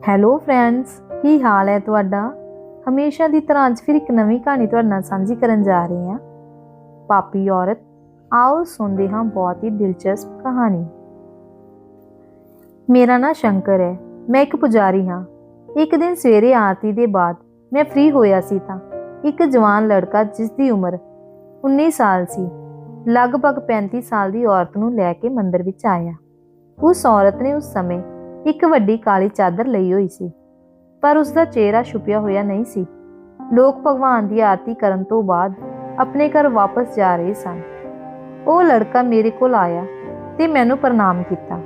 Hello friends ਕੀ ਹਾਲ ਹੈ ਤੁਹਾਡਾ? ਹਮੇਸ਼ਾ ਦੀ ਤਰ੍ਹਾਂ ਅੱਜ ਫਿਰ ਇੱਕ ਨਵੀਂ ਕਹਾਣੀ ਤੁਹਾਡੇ ਨਾਲ ਸਾਂਝੀ ਕਰਨ ਜਾ ਰਹੀ ਹਾਂ। ਪਾਪੀ ਔਰਤ, ਆਓ ਸੁਣਦੇ ਹਾਂ ਬਹੁਤ ਹੀ ਦਿਲਚਸਪ ਕਹਾਣੀ। ਮੇਰਾ ਨਾਂ ਸ਼ੰਕਰ ਹੈ। ਮੈਂ ਇੱਕ ਪੁਜਾਰੀ ਹਾਂ। ਇੱਕ ਦਿਨ ਸਵੇਰੇ ਆਰਤੀ ਦੇ ਬਾਅਦ ਮੈਂ ਫ੍ਰੀ ਹੋਇਆ ਸੀ ਤਾਂ ਇੱਕ ਜਵਾਨ ਲੜਕਾ ਜਿਸ ਦੀ ਉਮਰ 19 ਸਾਲ ਸੀ, ਲਗਭਗ 35 ਸਾਲ ਦੀ ਔਰਤ ਨੂੰ ਲੈ ਕੇ ਮੰਦਰ ਵਿੱਚ ਆਇਆ। ਉਸ ਔਰਤ ਨੇ ਉਸ ਸਮੇਂ ਇੱਕ ਵੱਡੀ ਕਾਲੀ ਚਾਦਰ ਲਈ ਹੋਈ ਸੀ, ਪਰ ਉਸ ਦਾ ਚਿਹਰਾ ਛੁਪਿਆ ਹੋਇਆ ਨਹੀਂ ਸੀ। ਲੋਕ ਭਗਵਾਨ ਦੀ ਆਰਤੀ ਕਰਨ ਤੋਂ ਬਾਅਦ ਆਪਣੇ ਘਰ ਵਾਪਸ ਜਾ ਰਹੇ ਸਨ। ਉਹ ਲੜਕਾ ਮੇਰੇ ਕੋਲ ਆਇਆ ਤੇ ਮੈਨੂੰ ਪ੍ਰਣਾਮ ਕੀਤਾ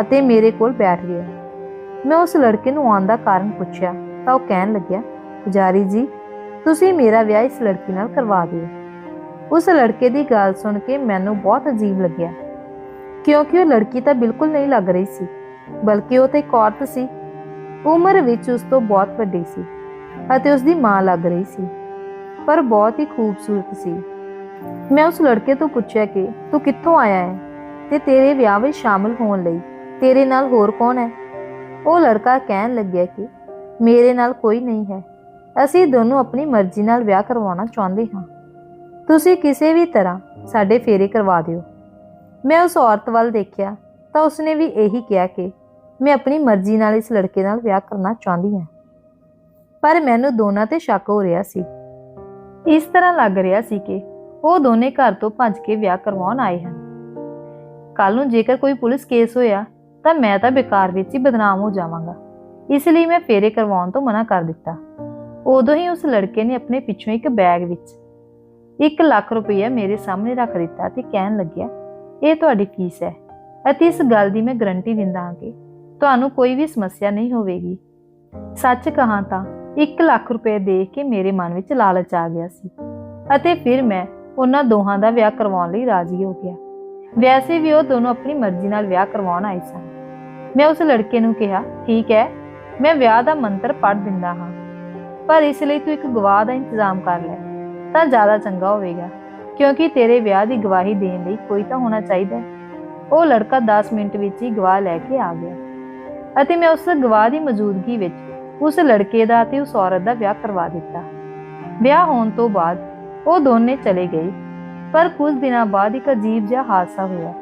ਅਤੇ ਮੇਰੇ ਕੋਲ ਬੈਠ ਗਿਆ। ਮੈਂ ਉਸ ਲੜਕੇ ਨੂੰ ਆਉਣ ਦਾ ਕਾਰਨ ਪੁੱਛਿਆ, ਤਾਂ ਉਹ ਕਹਿਣ ਲੱਗਿਆ, ਪੁਜਾਰੀ ਜੀ, ਤੁਸੀਂ ਮੇਰਾ ਵਿਆਹ ਇਸ ਲੜਕੀ ਨਾਲ ਕਰਵਾ ਦਿਓ। ਉਸ ਲੜਕੇ ਦੀ ਗੱਲ ਸੁਣ ਕੇ ਮੈਨੂੰ ਬਹੁਤ ਅਜੀਬ ਲੱਗਿਆ, ਕਿਉਂਕਿ ਉਹ ਲੜਕੀ ਤਾਂ ਬਿਲਕੁਲ ਨਹੀਂ ਲੱਗ ਰਹੀ ਸੀ। ਬਲਕਿ ਉਹ ਤਾਂ ਇੱਕ ਔਰਤ ਸੀ। ਉਮਰ ਵਿੱਚ ਉਸ ਤੋਂ ਬਹੁਤ ਵੱਡੀ ਸੀ ਅਤੇ ਉਸ ਦੀ ਮਾਂ ਲੱਗ ਰਹੀ ਸੀ, ਪਰ ਬਹੁਤ ਹੀ ਖੂਬਸੂਰਤ ਸੀ। ਮੈਂ ਉਸ ਲੜਕੇ ਤੋਂ ਪੁੱਛਿਆ ਕਿ, ਤੂੰ ਕਿੱਥੋਂ ਆਇਆ ਹੈ? ਤੇ ਤੇਰੇ ਵਿਆਹ ਵਿੱਚ ਸ਼ਾਮਲ ਹੋਣ ਲਈ ਤੇਰੇ ਨਾਲ ਹੋਰ ਕੌਣ ਹੈ? ਉਹ ਲੜਕਾ ਕਹਿਣ ਲੱਗਿਆ ਕਿ, ਮੇਰੇ ਨਾਲ ਕੋਈ ਨਹੀਂ ਹੈ। ਅਸੀਂ ਦੋਨੋਂ ਆਪਣੀ ਮਰਜ਼ੀ ਨਾਲ ਵਿਆਹ ਕਰਵਾਉਣਾ ਚਾਹੁੰਦੇ ਹਾਂ। ਤੁਸੀਂ ਕਿਸੇ ਵੀ ਤਰ੍ਹਾਂ ਸਾਡੇ ਫੇਰੇ ਕਰਵਾ ਦਿਓ। ਮੈਂ ਉਸ ਔਰਤ ਵੱਲ ਦੇਖਿਆ ਤਾਂ ਉਸਨੇ ਵੀ ਇਹੀ ਕਿਹਾ ਕਿ ਮੈਂ ਆਪਣੀ ਮਰਜ਼ੀ ਨਾਲ ਇਸ ਲੜਕੇ ਨਾਲ ਵਿਆਹ ਕਰਨਾ ਚਾਹੁੰਦੀ ਹਾਂ। ਪਰ ਮੈਨੂੰ ਦੋਨਾਂ ਤੇ ਸ਼ੱਕ ਹੋ ਰਿਹਾ ਸੀ। ਇਸ ਤਰ੍ਹਾਂ ਲੱਗ ਰਿਹਾ ਸੀ ਕਿ ਉਹ ਦੋਨੇ ਘਰ ਤੋਂ ਭੱਜ ਕੇ ਵਿਆਹ ਕਰਵਾਉਣ ਆਏ ਹਨ। ਕੱਲ ਨੂੰ ਜੇਕਰ ਕੋਈ ਪੁਲਿਸ ਕੇਸ ਹੋਇਆ, ਤਾਂ ਮੈਂ ਤਾਂ ਬੇਕਾਰ ਵਿੱਚ ਹੀ ਬਦਨਾਮ ਹੋ ਜਾਵਾਂਗਾ। ਇਸ ਲਈ ਮੈਂ ਫੇਰੇ ਕਰਵਾਉਣ ਤੋਂ ਮਨਾ ਕਰ ਦਿੱਤਾ। ਉਦੋਂ ਹੀ ਉਸ ਲੜਕੇ ਨੇ ਆਪਣੇ ਪਿੱਛੋਂ ਇੱਕ ਬੈਗ ਵਿੱਚ 1 ਲੱਖ ਰੁਪਏ ਮੇਰੇ ਸਾਹਮਣੇ ਰੱਖ ਦਿੱਤਾ ਤੇ ਕਹਿਣ ਲੱਗਿਆ, ਇਹ ਤੁਹਾਡੀ ਫੀਸ ਹੈ। ਅਤੇ ਇਸ ਗੱਲ ਦੀ ਮੈਂ ਗਰੰਟੀ ਦਿੰਦਾ ਹਾਂ ਕਿ ਤੁਹਾਨੂੰ ਕੋਈ ਵੀ ਸਮੱਸਿਆ ਨਹੀਂ ਹੋਵੇਗੀ। ਸੱਚ ਕਹਾਂ ਤਾਂ 1 ਲੱਖ ਰੁਪਏ ਦੇਖ ਕੇ ਮੇਰੇ ਮਨ ਵਿੱਚ ਲਾਲਚ ਆ ਗਿਆ ਸੀ ਅਤੇ ਫਿਰ ਮੈਂ ਉਹਨਾਂ ਦੋਹਾਂ ਦਾ ਵਿਆਹ ਕਰਵਾਉਣ ਲਈ ਰਾਜ਼ੀ ਹੋ ਗਿਆ। ਵੈਸੇ ਵੀ ਉਹ ਦੋਨੋਂ ਆਪਣੀ ਮਰਜ਼ੀ ਨਾਲ ਵਿਆਹ ਕਰਵਾਉਣ ਆਏ ਸਨ। ਮੈਂ ਉਸ ਲੜਕੇ ਨੂੰ ਕਿਹਾ, ਠੀਕ ਹੈ, ਮੈਂ ਵਿਆਹ ਦਾ ਮੰਤਰ ਪੜ੍ਹ ਦਿੰਦਾ ਹਾਂ, ਪਰ ਇਸ ਲਈ ਤੂੰ ਇੱਕ ਗਵਾਹ ਦਾ ਇੰਤਜ਼ਾਮ ਕਰ ਲੈ, ਤਾਂ ਜ਼ਿਆਦਾ ਚੰਗਾ ਹੋਵੇਗਾ, ਕਿਉਂਕਿ ਤੇਰੇ ਵਿਆਹ ਦੀ ਗਵਾਹੀ ਦੇਣ ਲਈ ਕੋਈ ਤਾਂ ਹੋਣਾ ਚਾਹੀਦਾ ਉਹ ਲੜਕਾ 10 ਮਿੰਟ ਵਿੱਚ ਹੀ ਗਵਾਹ ਲੈ ਕੇ ਆ ਗਿਆ। ਅਤੇ ਮੈਂ ਉਸ ਗਵਾਹ ਦੀ ਮੌਜੂਦਗੀ ਵਿੱਚ ਉਸ ਲੜਕੇ ਦਾ ਤੇ ਉਸ ਔਰਤ ਦਾ ਵਿਆਹ ਕਰਵਾ ਦਿੱਤਾ। ਵਿਆਹ ਹੋਣ ਤੋਂ ਬਾਅਦ ਉਹ ਦੋਨੇ ਚਲੇ ਗਏ, ਪਰ ਕੁਝ ਦਿਨਾਂ ਬਾਅਦ ਇੱਕ ਅਜੀਬ ਜਿਹਾ ਹਾਦਸਾ ਹੋਇਆ,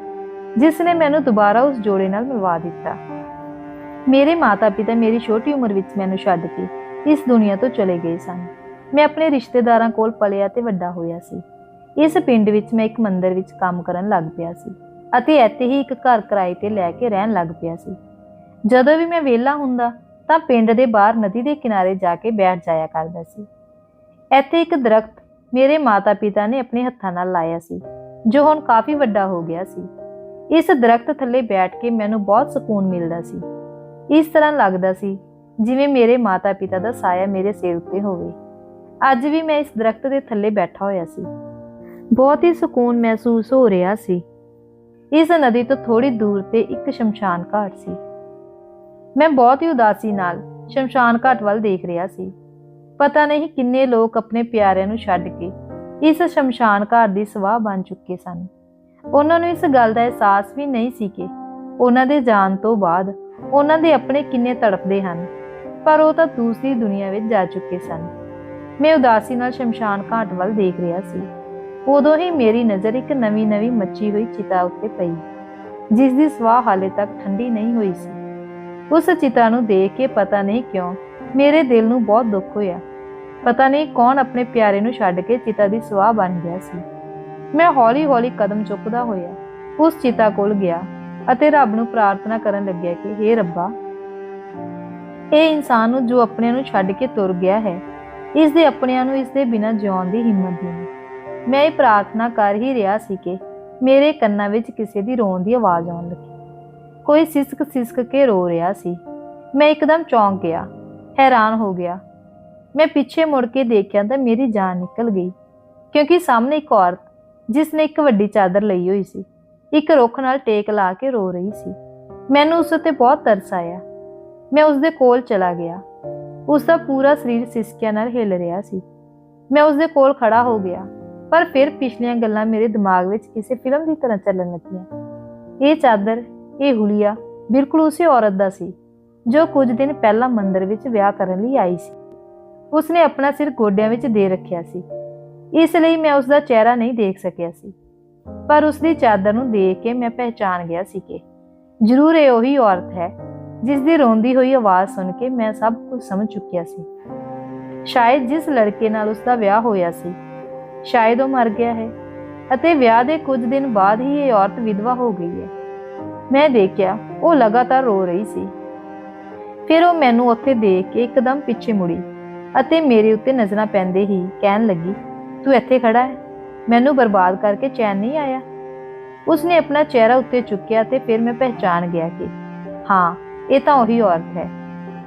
ਜਿਸ ਨੇ ਮੈਨੂੰ ਦੁਬਾਰਾ ਉਸ ਜੋੜੇ ਨਾਲ ਮਿਲਵਾ ਦਿੱਤਾ। ਮੇਰੇ ਮਾਤਾ-ਪਿਤਾ ਮੇਰੀ ਛੋਟੀ ਉਮਰ ਵਿੱਚ ਮੈਨੂੰ ਛੱਡ ਕੇ ਇਸ ਦੁਨੀਆ ਤੋਂ ਚਲੇ ਗਏ ਸਨ। ਮੈਂ ਆਪਣੇ ਰਿਸ਼ਤੇਦਾਰਾਂ ਕੋਲ ਪਲਿਆ ਤੇ ਵੱਡਾ ਹੋਇਆ ਸੀ। ਇਸ ਪਿੰਡ ਵਿੱਚ ਮੈਂ ਇੱਕ ਮੰਦਿਰ ਵਿੱਚ ਕੰਮ ਕਰਨ ਲੱਗ ਪਿਆ ਸੀ ਅਤੇ ਇੱਥੇ ਹੀ ਇੱਕ ਘਰ ਕਿਰਾਏ ਤੇ ਲੈ ਕੇ ਰਹਿਣ ਲੱਗ ਪਿਆ ਸੀ। ਜਦੋਂ ਵੀ ਮੈਂ ਵਿਹਲਾ ਹੁੰਦਾ ਤਾਂ ਪਿੰਡ ਦੇ ਬਾਹਰ ਨਦੀ ਦੇ ਕਿਨਾਰੇ ਜਾ ਕੇ ਬੈਠ ਜਾਇਆ ਕਰਦਾ ਸੀ। ਇੱਥੇ ਇੱਕ ਦਰਖਤ ਮੇਰੇ ਮਾਤਾ-ਪਿਤਾ ਨੇ ਆਪਣੇ ਹੱਥਾਂ ਨਾਲ ਲਾਇਆ ਸੀ, ਜੋ ਹੁਣ ਕਾਫੀ ਵੱਡਾ ਹੋ ਗਿਆ ਸੀ। ਇਸ ਦਰਖਤ ਥੱਲੇ ਬੈਠ ਕੇ ਮੈਨੂੰ ਬਹੁਤ ਸਕੂਨ ਮਿਲਦਾ ਸੀ। ਇਸ ਤਰ੍ਹਾਂ ਲੱਗਦਾ ਸੀ ਜਿਵੇਂ ਮੇਰੇ ਮਾਤਾ-ਪਿਤਾ ਦਾ ਸਾਇਆ ਮੇਰੇ ਸਿਰ ਉੱਤੇ ਹੋਵੇ। ਅੱਜ ਵੀ ਮੈਂ ਇਸ ਦਰਖਤ ਦੇ ਥੱਲੇ ਬੈਠਾ ਹੋਇਆ ਸੀ। ਬਹੁਤ ਹੀ ਸਕੂਨ ਮਹਿਸੂਸ ਹੋ ਰਿਹਾ ਸੀ। ਇਸ ਨਦੀ ਤੋਂ ਥੋੜੀ ਦੂਰ ਤੇ ਇੱਕ ਸ਼ਮਸ਼ਾਨ ਘਾਟ ਸੀ। ਮੈਂ ਬਹੁਤ ਹੀ ਉਦਾਸੀ ਨਾਲ ਸ਼ਮਸ਼ਾਨ ਘਾਟ ਵੱਲ ਦੇਖ ਰਿਹਾ ਸੀ। ਪਤਾ ਨਹੀਂ ਕਿੰਨੇ ਲੋਕ ਆਪਣੇ ਪਿਆਰਿਆਂ ਨੂੰ ਛੱਡ ਕੇ ਇਸ ਸ਼ਮਸ਼ਾਨ ਘਾਟ ਦੀ ਸਵਾਹ ਬਣ ਚੁੱਕੇ ਸਨ। ਉਹਨਾਂ ਨੂੰ ਇਸ ਗੱਲ ਦਾ ਅਹਿਸਾਸ ਵੀ ਨਹੀਂ ਸੀ ਕਿ ਉਹਨਾਂ ਦੇ ਜਾਣ ਤੋਂ ਬਾਅਦ ਉਹਨਾਂ ਦੇ ਆਪਣੇ ਕਿੰਨੇ ਤੜਪਦੇ ਹਨ, ਪਰ ਉਹ ਤਾਂ ਦੂਸਰੀ ਦੁਨੀਆ ਵਿੱਚ ਜਾ ਚੁੱਕੇ ਸਨ। ਮੈਂ ਉਦਾਸੀ ਨਾਲ ਸ਼ਮਸ਼ਾਨ ਘਾਟ ਵੱਲ ਦੇਖ ਰਿਹਾ ਸੀ। ਉਦੋਂ ਹੀ ਮੇਰੀ ਨਜ਼ਰ ਇੱਕ ਨਵੀਂ-ਨਵੀਂ ਮੱਚੀ ਹੋਈ ਚਿਤਾ ਉੱਤੇ ਪਈ, ਜਿਸ ਦੀ ਸਵਾਹ ਹਾਲੇ ਤੱਕ ਠੰਡੀ ਨਹੀਂ ਹੋਈ ਸੀ। ਉਸ ਚਿਤਾ ਨੂੰ ਦੇਖ ਕੇ ਪਤਾ ਨਹੀਂ ਕਿਉਂ ਮੇਰੇ ਦਿਲ ਨੂੰ ਬਹੁਤ ਦੁੱਖ ਹੋਇਆ। ਪਤਾ ਨਹੀਂ ਕੌਣ ਆਪਣੇ ਪਿਆਰੇ ਨੂੰ ਛੱਡ ਕੇ ਚਿਤਾ ਦੀ ਸਵਾਹ ਬਣ ਗਿਆ ਸੀ। ਮੈਂ ਹੌਲੀ-ਹੌਲੀ ਕਦਮ ਚੁੱਕਦਾ ਹੋਇਆ, ਉਸ ਚਿਤਾ ਕੋਲ ਗਿਆ ਅਤੇ ਰੱਬ ਨੂੰ ਪ੍ਰਾਰਥਨਾ ਕਰਨ ਲੱਗਿਆ ਕਿ हे ਰੱਬਾ, ਇਹ ਇਨਸਾਨ ਨੂੰ ਜੋ ਆਪਣਿਆਂ ਨੂੰ ਛੱਡ ਕੇ ਤੁਰ ਗਿਆ ਹੈ, ਇਸ ਦੇ ਆਪਣਿਆਂ ਨੂੰ ਇਸ ਦੇ ਬਿਨਾਂ ਜਿਉਣ ਦੀ ਹਿੰਮਤ ਦੇਣੀ ਮੈਂ ਇਹ ਪ੍ਰਾਰਥਨਾ ਕਰ ਹੀ ਰਿਹਾ ਸੀ ਕਿ ਮੇਰੇ ਕੰਨਾਂ ਵਿੱਚ ਕਿਸੇ ਦੀ ਰੋਣ ਦੀ ਆਵਾਜ਼ ਆਉਣ ਲੱਗੀ। ਕੋਈ ਸਿਸਕ ਸਿਸਕ ਕੇ ਰੋ ਰਿਹਾ ਸੀ। ਮੈਂ ਇੱਕਦਮ ਚੌਂਕ ਗਿਆ। ਹੈਰਾਨ ਹੋ ਗਿਆ। ਮੈਂ ਪਿੱਛੇ ਮੁੜ ਕੇ ਦੇਖਿਆ ਤਾਂ ਮੇਰੀ ਜਾਨ ਨਿਕਲ ਗਈ। ਕਿਉਂਕਿ ਸਾਹਮਣੇ ਇੱਕ ਔਰਤ, ਜਿਸ ਨੇ ਇੱਕ ਵੱਡੀ ਚਾਦਰ ਲਈ ਹੋਈ ਸੀ, ਇੱਕ ਰੁੱਖ ਨਾਲ ਟੇਕ ਲਾ ਕੇ ਰੋ ਰਹੀ ਸੀ। ਮੈਨੂੰ ਉਸ ਉੱਤੇ ਬਹੁਤ ਤਰਸ ਆਇਆ। ਮੈਂ ਉਸ ਦੇ ਕੋਲ ਚਲਾ ਗਿਆ। ਉਸ ਦਾ ਪੂਰਾ ਸਰੀਰ ਸਿਸਕਿਆਂ ਨਾਲ ਹਿੱਲ ਰਿਹਾ ਸੀ। ਮੈਂ ਉਸ ਦੇ ਕੋਲ ਖੜਾ ਹੋ ਗਿਆ। ਪਰ ਫਿਰ ਪਿਛਲੀਆਂ ਗੱਲਾਂ ਮੇਰੇ ਦਿਮਾਗ ਵਿੱਚ ਕਿਸੇ ਫਿਲਮ ਦੀ ਤਰ੍ਹਾਂ ਚੱਲਣ ਲੱਗੀਆਂ। ਇਹ ਚਾਦਰ ਇਹ ਹੁਲੀਆ ਬਿਲਕੁਲ ਉਸੇ ਔਰਤ ਦਾ ਸੀ, ਜੋ ਕੁਝ ਦਿਨ ਪਹਿਲਾਂ ਮੰਦਰ ਵਿੱਚ ਵਿਆਹ ਕਰਨ ਲਈ ਆਈ ਸੀ। ਉਸਨੇ ਆਪਣਾ ਸਿਰ ਗੋਡਿਆਂ ਵਿੱਚ ਦੇ ਰੱਖਿਆ ਸੀ। ਇਸ ਲਈ ਮੈਂ ਉਸ ਦਾ ਚਿਹਰਾ ਨਹੀਂ ਦੇਖ ਸਕਿਆ ਸੀ। ਪਰ ਉਸ ਦੀ ਚਾਦਰ ਨੂੰ ਦੇਖ ਕੇ ਮੈਂ ਪਹਿਚਾਨ ਗਿਆ ਸੀ ਕਿ ਜ਼ਰੂਰ ਇਹ ਉਹੀ ਔਰਤ ਹੈ ਜਿਸ ਦੀ ਰੋਂਦੀ ਹੋਈ ਆਵਾਜ਼ ਸੁਣ ਕੇ ਮੈਂ ਸਭ ਕੁਝ ਸਮਝ ਚੁੱਕਿਆ ਸੀ। ਸ਼ਾਇਦ ਜਿਸ ਲੜਕੇ ਨਾਲ ਉਸ ਦਾ ਵਿਆਹ ਹੋਇਆ ਸੀ, ਸ਼ਾਇਦ ਉਹ ਮਰ ਗਿਆ ਹੈ, ਅਤੇ ਵਿਆਹ ਦੇ ਕੁਝ ਦਿਨ ਬਾਅਦ ਹੀ ਇਹ ਔਰਤ ਵਿਧਵਾ ਹੋ ਗਈ ਹੈ। ਮੈਂ ਦੇਖਿਆ, ਉਹ ਲਗਾਤਾਰ ਰੋ ਰਹੀ ਸੀ। ਫਿਰ ਉਹ ਮੈਨੂੰ ਉੱਥੇ ਦੇਖ ਕੇ ਇੱਕਦਮ ਪਿੱਛੇ ਮੁੜੀ ਅਤੇ ਮੇਰੇ ਉੱਤੇ ਨਜ਼ਰਾਂ ਪੈਂਦੇ ਹੀ ਕਹਿਣ ਲੱਗੀ, ਤੂੰ ਇੱਥੇ ਖੜਾ ਹੈ? ਮੈਨੂੰ ਬਰਬਾਦ ਕਰਕੇ ਚੈਨ ਨਹੀਂ ਆਇਆ? ਉਸਨੇ ਆਪਣਾ ਚਿਹਰਾ ਉੱਤੇ ਚੁੱਕਿਆ ਤੇ ਫਿਰ ਮੈਂ ਪਹਿਚਾਨ ਗਿਆ ਕਿ, ਹਾਂ, ਇਹ ਤਾਂ ਉਹੀ ਔਰਤ ਹੈ।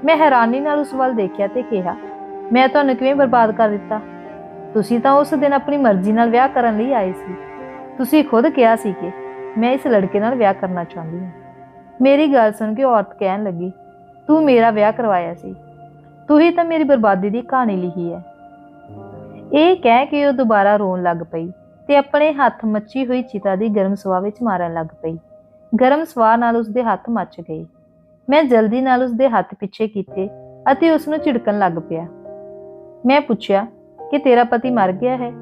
ਮੈਂ ਹੈਰਾਨੀ ਨਾਲ ਉਸ ਵੱਲ ਦੇਖਿਆ ਤੇ ਕਿਹਾ, ਮੈਂ ਤੁਹਾਨੂੰ ਕਿਵੇਂ ਬਰਬਾਦ ਕਰ ਦਿੱਤਾ? ਤੁਸੀਂ ਤਾਂ ਉਸ ਦਿਨ ਆਪਣੀ ਮਰਜ਼ੀ ਨਾਲ ਵਿਆਹ ਕਰਨ ਲਈ ਆਏ ਸੀ। ਤੁਸੀਂ ਖੁਦ ਕਿਹਾ ਸੀ ਕਿ ਮੈਂ ਇਸ ਲੜਕੇ ਨਾਲ ਵਿਆਹ ਕਰਨਾ ਚਾਹੁੰਦੀ ਹਾਂ। ਮੇਰੀ ਗੱਲ ਸੁਣ ਕੇ ਔਰਤ ਕਹਿਣ ਲੱਗੀ, ਤੂੰ ਮੇਰਾ ਵਿਆਹ ਕਰਵਾਇਆ ਸੀ। ਤੂੰ ਹੀ ਤਾਂ ਮੇਰੀ ਬਰਬਾਦੀ ਦੀ ਕਹਾਣੀ ਲਿਖੀ ਹੈ। ਇਹ ਕਹਿ ਕੇ ਉਹ ਦੁਬਾਰਾ ਰੋਣ ਲੱਗ ਪਈ ਤੇ ਆਪਣੇ ਹੱਥ ਮੱਚੀ ਹੋਈ ਚਿਤਾ ਦੀ ਗਰਮ ਸਵਾ ਵਿੱਚ ਮਾਰਨ ਲੱਗ ਪਈ। ਗਰਮ ਸਵਾ ਨਾਲ ਉਸਦੇ ਹੱਥ ਮੱਚ ਗਏ। ਮੈਂ ਜਲਦੀ ਨਾਲ ਉਸਦੇ ਹੱਥ ਪਿੱਛੇ ਕੀਤੇ ਅਤੇ ਉਸ ਨੂੰ ਝਿੜਕਣ ਲੱਗ ਪਿਆ। ਮੈਂ ਪੁੱਛਿਆ, ਕਿ ਤੇਰਾ ਪਤੀ ਮਰ ਗਿਆ ਹੈ?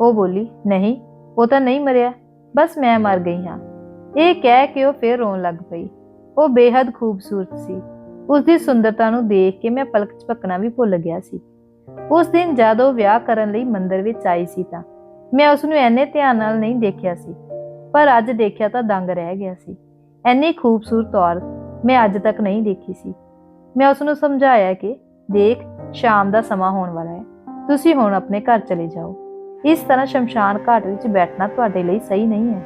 ਉਹ ਬੋਲੀ, ਨਹੀਂ, ਉਹ ਤਾਂ ਨਹੀਂ ਮਰਿਆ। ਬਸ ਮੈਂ ਮਰ ਗਈ ਹਾਂ। ਇਹ ਕਹਿ ਕੇ ਉਹ ਫੇਰ ਰੋਣ ਲੱਗ ਪਈ। ਉਹ ਬੇहद ਖੂਬਸੂਰਤ ਸੀ। ਉਸ ਦੀ ਸੁੰਦਰਤਾ ਨੂੰ ਦੇਖ ਕੇ ਮੈਂ ਪਲਕ ਝਪਕਣਾ ਵੀ ਭੁੱਲ ਗਿਆ ਸੀ। ਉਸ ਦਿਨ ਜਦ ਉਹ ਵਿਆਹ ਕਰਨ ਲਈ ਮੰਦਰ ਵਿੱਚ ਆਈ ਸੀ ਤਾਂ ਮੈਂ ਉਸ ਨੂੰ ਐਨੇ ਧਿਆਨ ਨਾਲ ਨਹੀਂ ਦੇਖਿਆ ਸੀ। ਪਰ ਅੱਜ ਦੇਖਿਆ ਤਾਂ ਦੰਗ ਰਹਿ ਗਿਆ ਸੀ। ਐਨੀ ਖੂਬਸੂਰਤ ਔਰਤ ਮੈਂ ਅੱਜ ਤੱਕ ਨਹੀਂ ਦੇਖੀ ਸੀ। ਮੈਂ ਉਸ ਨੂੰ ਸਮਝਾਇਆ ਕਿ ਦੇਖ, ਸ਼ਾਮ ਦਾ ਸਮਾਂ ਹੋਣ ਵਾਲਾ ਹੈ। ਤੁਸੀਂ ਹੁਣ ਆਪਣੇ ਘਰ ਚਲੇ ਜਾਓ। ਇਸ ਤਰ੍ਹਾਂ ਸ਼ਮਸ਼ਾਨ ਘਾਟ ਵਿੱਚ ਬੈਠਣਾ ਤੁਹਾਡੇ ਲਈ ਸਹੀ ਨਹੀਂ ਹੈ।